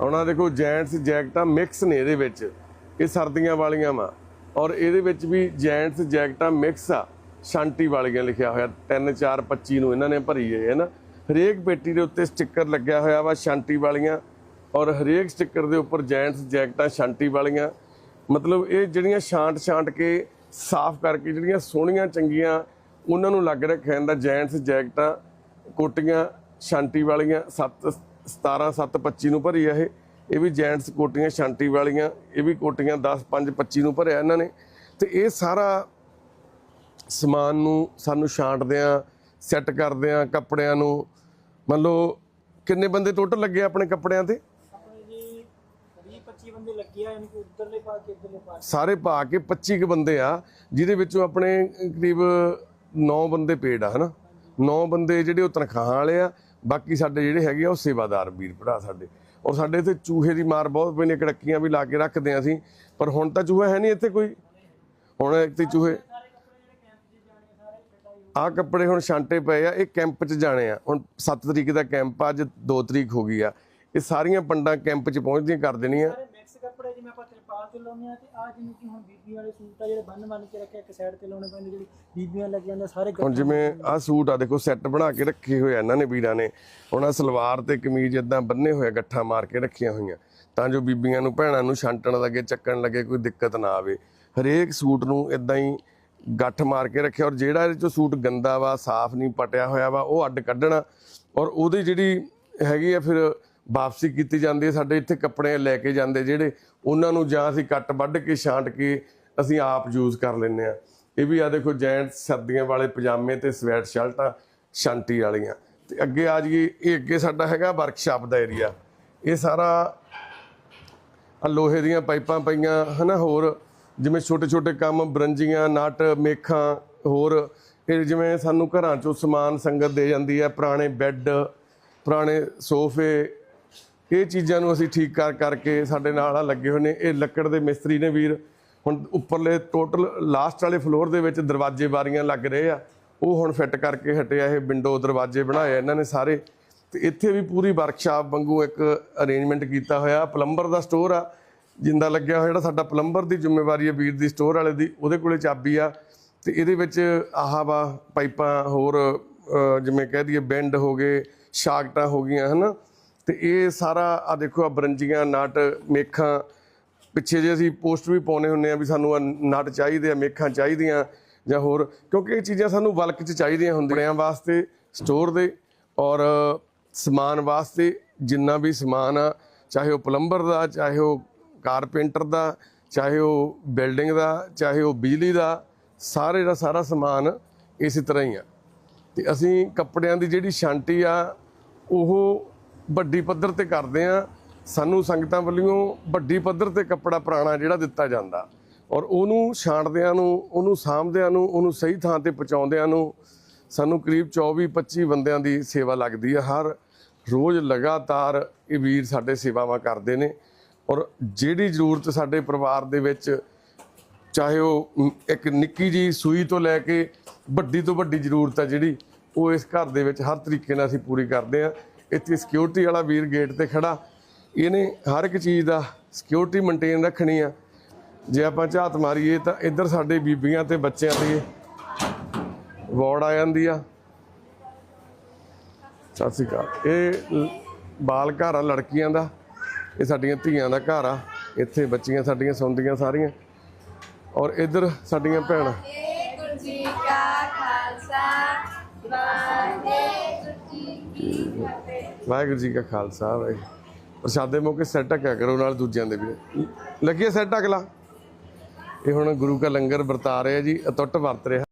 ਉਹਨਾਂ ਦੇਖੋ ਜੈਂਟਸ ਜੈਕਟਾਂ ਮਿਕਸ ਨੇ ਇਹਦੇ ਵਿੱਚ। ਇਹ ਸਰਦੀਆਂ ਵਾਲੀਆਂ ਵਾ। ਔਰ ਇਹਦੇ ਵਿੱਚ ਵੀ ਜੈਂਟਸ ਜੈਕਟਾਂ ਮਿਕਸ ਆ। ਸ਼ਾਂਟੀ ਵਾਲੀਆਂ ਲਿਖਿਆ ਹੋਇਆ 3 4 25 ਨੂੰ ਇਹਨਾਂ ਨੇ ਭਰੀ ਹੈ ਨਾ। ਹਰੇਕ ਪੇਟੀ ਦੇ ਉੱਤੇ ਸਟicker ਲੱਗਿਆ ਹੋਇਆ ਵਾ ਸ਼ਾਂਟੀ ਵਾਲੀਆਂ। ਔਰ ਹਰੇਕ ਸਟicker ਦੇ ਉੱਪਰ ਜੈਂਟਸ ਜੈਕਟਾਂ ਸ਼ਾਂਟੀ ਵਾਲੀਆਂ। ਮਤਲਬ ਇਹ ਜਿਹੜੀਆਂ ਛਾਂਟ ਛਾਂਟ ਕੇ ਸਾਫ਼ ਕਰਕੇ ਜਿਹੜੀਆਂ ਸੋਹਣੀਆਂ, ਚੰਗੀਆਂ ਉਹਨਾਂ ਨੂੰ ਲੱਗ ਰੱਖਿਆ ਜਾਂਦਾ ਜੈਂਟਸ, ਜੈਕਟਾਂ, ਕੋਟੀਆਂ, ਸ਼ਾਂਟੀ ਵਾਲੀਆਂ 7 17 7 25 ਨੂੰ ਭਰੀ ਆ ਇਹ। ਇਹ ਵੀ ਜੈਂਟਸ, ਕੋਟੀਆਂ, ਸ਼ਾਂਟੀ ਵਾਲੀਆਂ, ਇਹ ਵੀ ਕੋਟੀਆਂ 10 5 25 ਨੂੰ ਭਰਿਆ ਇਹਨਾਂ ਨੇ। ਤੇ ਇਹ ਸਾਰਾ ਸਮਾਨ ਨੂੰ ਸਾਨੂੰ ਛਾਂਟਦੇ ਆ, ਸੈੱਟ ਕਰਦੇ ਆ ਕੱਪੜਿਆਂ ਨੂੰ। ਮੰਨ ਲਓ, ਕਿੰਨੇ ਬੰਦੇ ਟੋਟਲ ਲੱਗੇ ਆਪਣੇ ਕੱਪੜਿਆਂ ਤੇ? 25 ਬੰਦੇ ਲੱਗੇ ਆ ਯਾਨੀ ਕਿ ਉੱਧਰਲੇ ਪਾ ਕੇ ਇੱਧਰਲੇ ਪਾ ਸਾਰੇ ਪਾ ਕੇ 25 ਕੁ ਬੰਦੇ ਆ ਜਿਹਦੇ ਵਿੱਚੋਂ ਆਪਣੇ ਕਰੀਬ 9 ਬੰਦੇ ਪੇਡ ਆ ਹਨਾ? 9 ਬੰਦੇ ਜਿਹੜੇ ਉਹ ਤਨਖਾਹਾਂ ਵਾਲੇ ਆ ਬਾਕੀ ਸਾਡੇ ਜਿਹੜੇ ਹੈਗੇ ਆ ਉਹ ਸੇਵਾਦਾਰ ਵੀਰ ਭਰਾ ਸਾਡੇ। ਔਰ ਸਾਡੇ ਇੱਥੇ ਚੂਹੇ ਦੀ ਮਾਰ ਬਹੁਤ ਪੈਂਦੀ ਕੜਕੀਆਂ ਵੀ ਲਾ ਕੇ ਰੱਖਦੇ ਆ ਅਸੀਂ ਪਰ ਹੁਣ ਤਾਂ ਚੂਹਾ ਹੈ ਨਹੀਂ ਇੱਥੇ ਕੋਈ। ਹੁਣ ਇੱਥੇ ਚੂਹੇ ਸਾਰੇ ਕੱਪੜੇ ਹੁਣ ਛਾਂਟੇ ਪਏ ਆ ਇਹ ਕੈਂਪ 'ਚ ਜਾਣੇ ਆ। ਹੁਣ 7 ਤਰੀਕ ਦਾ ਕੈਂਪ ਆ ਅੱਜ 2 ਤਰੀਕ ਹੋ ਗਈ ਆ। ਇਹ ਸਾਰੀਆਂ ਪੰਡਾਂ ਕੈਂਪ 'ਚ ਪਹੁੰਚਦੀਆਂ ਕਰ ਦੇਣੀਆਂ। ਜਿਵੇਂ ਆਪਾਂ ਤਰਪਾਲ ਤੇ ਲਾਉਂਦੇ ਆ ਤੇ ਆ ਜਿਵੇਂ ਕਿ ਹੁਣ ਬੀਬੀ ਵਾਲੇ ਸੂਟ ਆ ਜਿਹੜੇ ਬੰਨ ਬੰਨ ਕੇ ਰੱਖਿਆ ਇੱਕ ਸਾਈਡ ਤੇ ਲਾਉਣੇ ਪੈਂਦੇ ਜਿਹੜੀ ਬੀਬੀਆਂ ਲੱਗ ਜਾਂਦੇ ਸਾਰੇ ਹੁਣ ਜਿਵੇਂ ਆਹ ਸੂਟ ਆ ਦੇਖੋ ਸੈੱਟ ਬਣਾ ਕੇ ਰੱਖੇ ਹੋਏ ਆ ਇਹਨਾਂ ਨੇ ਵੀਰਾਂ ਨੇ। ਹੁਣ ਆਹ ਸਲਵਾਰ ਤੇ ਕਮੀਜ਼ ਇਦਾਂ ਬੰਨੇ ਹੋਏ ਆ, ਮਾਰ ਕੇ ਰੱਖੀਆਂ ਹੋਈਆਂ। ਤਾਂ ਜੋ ਬੀਬੀਆਂ ਨੂੰ ਭੈਣਾਂ ਨੂੰ ਛਾਂਟਣ ਲੱਗੇ ਚੱਕਣ ਲੱਗੇ ਕੋਈ ਦਿੱਕਤ ਨਾ ਆਵੇ। ਹਰੇਕ ਸੂਟ ਨੂੰ ਇਦਾਂ ਹੀ ਗੱਠ ਮਾਰ ਕੇ ਰੱਖਿਆ ਔਰ ਜਿਹੜਾ ਇਹਦੇ ਚੋਂ ਸੂਟ ਗੰਦਾ ਵਾ ਸਾਫ਼ ਨਹੀਂ ਪਟਿਆ ਹੋਇਆ ਵਾ ਉਹ ਅੱਡ ਕੱਢਣਾ। ਔਰ ਉਹਦੀ ਜਿਹੜੀ ਹੈਗੀ ਆ ਫਿਰ ਵਾਪਸੀ ਕੀਤੀ ਜਾਂਦੀ ਹੈ ਸਾਡੇ ਇੱਥੇ ਕੱਪੜੇ ਲੈ ਕੇ ਜਾਂਦੇ ਜਿਹੜੇ ਉਹਨਾਂ ਨੂੰ ਜਾਂ ਅਸੀਂ ਕੱਟ ਵੱਢ ਕੇ ਛਾਂਟ ਕੇ ਅਸੀਂ ਆਪ ਯੂਜ਼ ਕਰ ਲੈਂਦੇ ਆ ਇਹ ਵੀ ਆ ਦੇਖੋ ਜੈਂਟ ਸਰਦੀਆਂ ਵਾਲੇ ਪਜਾਮੇ ਤੇ ਸਵੈਟ ਸ਼ਰਟਾਂ, ਸ਼ਾਂਟੀ ਵਾਲੀਆਂ। ਤੇ ਅੱਗੇ ਆ ਜਾਈਏ, ਇਹ ਅੱਗੇ ਸਾਡਾ ਹੈਗਾ ਵਰਕਸ਼ਾਪ ਦਾ ਏਰੀਆ ਇਹ ਸਾਰਾ ਆ ਲੋਹੇ ਦੀਆਂ ਪਾਈਪਾਂ ਪਈਆਂ, ਹਨਾ, ਹੋਰ ਜਿਵੇਂ ਛੋਟੇ ਛੋਟੇ ਕੰਮ, ਬਰੰਜੀਆਂ, ਨਟ, ਮੇਖਾਂ, ਹੋਰ ਇਹ ਜਿਵੇਂ ਸਾਨੂੰ ਘਰਾਂ ਚੋਂ ਸਮਾਨ ਸੰਗਤ ਦੇ ਜਾਂਦੀ ਹੈ, ਪੁਰਾਣੇ ਬੈੱਡ ਪੁਰਾਣੇ ਸੋਫੇ ਇਹ ਚੀਜ਼ਾਂ ਨੂੰ ਅਸੀਂ ਠੀਕ ਕਰ ਕਰਕੇ ਸਾਡੇ ਨਾਲ ਆ ਲੱਗੇ ਹੋਏ ਨੇ। ਇਹ ਲੱਕੜ ਦੇ ਮਿਸਤਰੀ ਨੇ ਵੀਰ। ਹੁਣ ਉੱਪਰਲੇ ਟੋਟਲ ਲਾਸਟ ਵਾਲੇ ਫਲੋਰ ਦੇ ਵਿੱਚ ਦਰਵਾਜ਼ੇ ਬਾਰੀਆਂ ਲੱਗ ਰਹੇ ਆ। ਉਹ ਹੁਣ ਫਿੱਟ ਕਰਕੇ ਹਟਿਆ ਇਹ ਵਿੰਡੋ ਦਰਵਾਜ਼ੇ ਬਣਾਏ ਇਹਨਾਂ ਨੇ ਸਾਰੇ। ਤੇ ਇੱਥੇ ਵੀ ਪੂਰੀ ਵਰਕਸ਼ਾਪ ਵਾਂਗੂ ਇੱਕ ਅਰੇਂਜਮੈਂਟ ਕੀਤਾ ਹੋਇਆ। ਪਲੰਬਰ ਦਾ ਸਟੋਰ ਆ। ਜਿੰਦਾ ਲੱਗਿਆ ਹੋਇਆ ਜਿਹੜਾ ਸਾਡਾ ਪਲੰਬਰ ਦੀ ਜ਼ਿੰਮੇਵਾਰੀ ਹੈ ਵੀਰ ਦੀ ਸਟੋਰ ਵਾਲੇ ਦੀ, ਉਹਦੇ ਕੋਲੇ ਚਾਬੀ ਆ। ਤੇ ਇਹਦੇ ਵਿੱਚ ਆਹ ਵਾ ਪਾਈਪਾਂ ਹੋਰ ਜਿਵੇਂ ਕਹਿ ਦਈਏ ਬੈਂਡ ਹੋ ਗਏ, ਸ਼ਾਕਟਾਂ ਹੋ ਗਈਆਂ, ਹਨਾ? ਤੇ ਇਹ ਸਾਰਾ ਆ ਦੇਖੋ ਆ ਬਰੰਜੀਆਂ, ਨਟ, ਮੇਖਾਂ, ਪਿੱਛੇ ਜੇ ਅਸੀਂ ਪੋਸਟ ਵੀ ਪਾਉਨੇ ਹੁੰਨੇ ਆ ਵੀ ਸਾਨੂੰ ਆਹ ਨਟ ਚਾਹੀਦੇ ਆ, ਮੇਖਾਂ ਚਾਹੀਦੀਆਂ ਜਾਂ ਹੋਰ, ਕਿਉਂਕਿ ਇਹ ਚੀਜ਼ਾਂ ਸਾਨੂੰ ਬਲਕ 'ਚ ਚਾਹੀਦੀਆਂ ਹੁੰਦੀਆਂ। ਵਾਸਤੇ, ਸਟੋਰ ਦੇ, ਔਰ ਸਮਾਨ ਵਾਸਤੇ ਜਿੰਨਾ ਵੀ ਸਮਾਨ ਆ, ਚਾਹੇ ਉਹ ਪਲੰਬਰ ਦਾ, ਚਾਹੇ ਉਹ ਕਾਰਪੈਂਟਰ ਦਾ, ਚਾਹੇ ਉਹ ਬਿਲਡਿੰਗ ਦਾ, ਚਾਹੇ ਉਹ ਬਿਜਲੀ ਦਾ, ਸਾਰੇ ਦਾ ਸਾਰਾ ਸਮਾਨ ਇਸੇ ਤਰ੍ਹਾਂ ਹੀ ਆ। ਤੇ ਅਸੀਂ ਕੱਪੜਿਆਂ ਦੀ ਜਿਹੜੀ ਛਾਂਟੀ ਆ, ਉਹ ਵੱਡੀ ਪੱਧਰ ਤੇ ਕਰਦੇ ਆ। ਸਾਨੂੰ ਸੰਗਤਾਂ ਵੱਲੋਂ ਵੱਡੀ ਪੱਧਰ ਤੇ ਕੱਪੜਾ ਪੁਰਾਣਾ ਜਿਹੜਾ ਦਿੱਤਾ ਜਾਂਦਾ। ਔਰ ਉਹਨੂੰ ਛਾਂਟਦਿਆਂ ਨੂੰ, ਉਹਨੂੰ ਸਾਂਭਦਿਆਂ ਨੂੰ, ਉਹਨੂੰ ਸਹੀ ਥਾਂ ਤੇ ਪਹੁੰਚਾਉਂਦਿਆਂ ਨੂੰ ਸਾਨੂੰ ਕਰੀਬ 24 25 ਬੰਦਿਆਂ ਦੀ ਸੇਵਾ ਲੱਗਦੀ ਹੈ ਹਰ ਰੋਜ਼ ਲਗਾਤਾਰ ਇਹ ਵੀਰ ਸਾਡੇ ਸੇਵਾਵਾਂ ਕਰਦੇ ਨੇ। ਔਰ ਜਿਹੜੀ ਜ਼ਰੂਰਤ ਸਾਡੇ ਪਰਿਵਾਰ ਦੇ ਵਿੱਚ, ਚਾਹੇ ਉਹ ਇੱਕ ਨਿੱਕੀ ਜੀ ਸੂਈ ਤੋਂ ਲੈ ਕੇ ਵੱਡੀ ਤੋਂ ਵੱਡੀ ਜ਼ਰੂਰਤ ਹੈ ਜਿਹੜੀ, ਉਹ ਇਸ ਘਰ ਦੇ ਵਿੱਚ ਹਰ ਤਰੀਕੇ ਨਾਲ ਅਸੀਂ ਪੂਰੀ ਕਰਦੇ ਆ। ਇੱਥੇ ਸਿਕਿਉਰਿਟੀ ਵਾਲਾ ਵੀਰ ਗੇਟ ਤੇ ਖੜਾ। ਇਹਨੇ ਹਰ ਇੱਕ ਚੀਜ਼ ਦਾ ਸਿਕਿਉਰਿਟੀ ਮੇਨਟੇਨ ਰੱਖਣੀ ਆ। ਜੇ ਆਪਾਂ ਝਾਤ ਮਾਰੀਏ ਤਾਂ ਇੱਧਰ ਸਾਡੇ ਬੀਬੀਆਂ ਤੇ ਬੱਚਿਆਂ ਦੀ ਵਾਰਡ ਆ ਜਾਂਦੀ ਆ। ਸਤਿ ਸ਼੍ਰੀ ਅਕਾਲ। ਇਹ ਬਾਲ ਘਰ ਆ ਲੜਕੀਆਂ ਦਾ। ਇਹ ਸਾਡੀਆਂ ਧੀਆਂ ਦਾ ਘਰ ਆ। ਇੱਥੇ ਬੱਚੀਆਂ ਸਾਡੀਆਂ, ਸੌਂਦੀਆਂ ਸਾਰੀਆਂ। ਔਰ ਇੱਧਰ ਸਾਡੀਆਂ ਭੈਣਾਂ। ਵਾਹਿਗੁਰੂ ਜੀ ਕਾ ਖਾਲਸਾ ਵਾਹਿਗੁਰੂ ਪ੍ਰਸ਼ਾਦੇ ਮੌਕੇ ਸੈੱਟ ਢੱਕਿਆ ਕਰੋ ਨਾਲ ਦੂਜਿਆਂ ਦੇ ਵੀ। ਲੱਗਿਆ ਸੈੱਟ ਅਗਲਾ ਇਹ ਹੁਣ ਗੁਰੂ ਕਾ ਲੰਗਰ ਵਰਤਾ ਰਿਹਾ ਜੀ ਅਤੁੱਟ ਵਰਤ ਰਿਹਾ।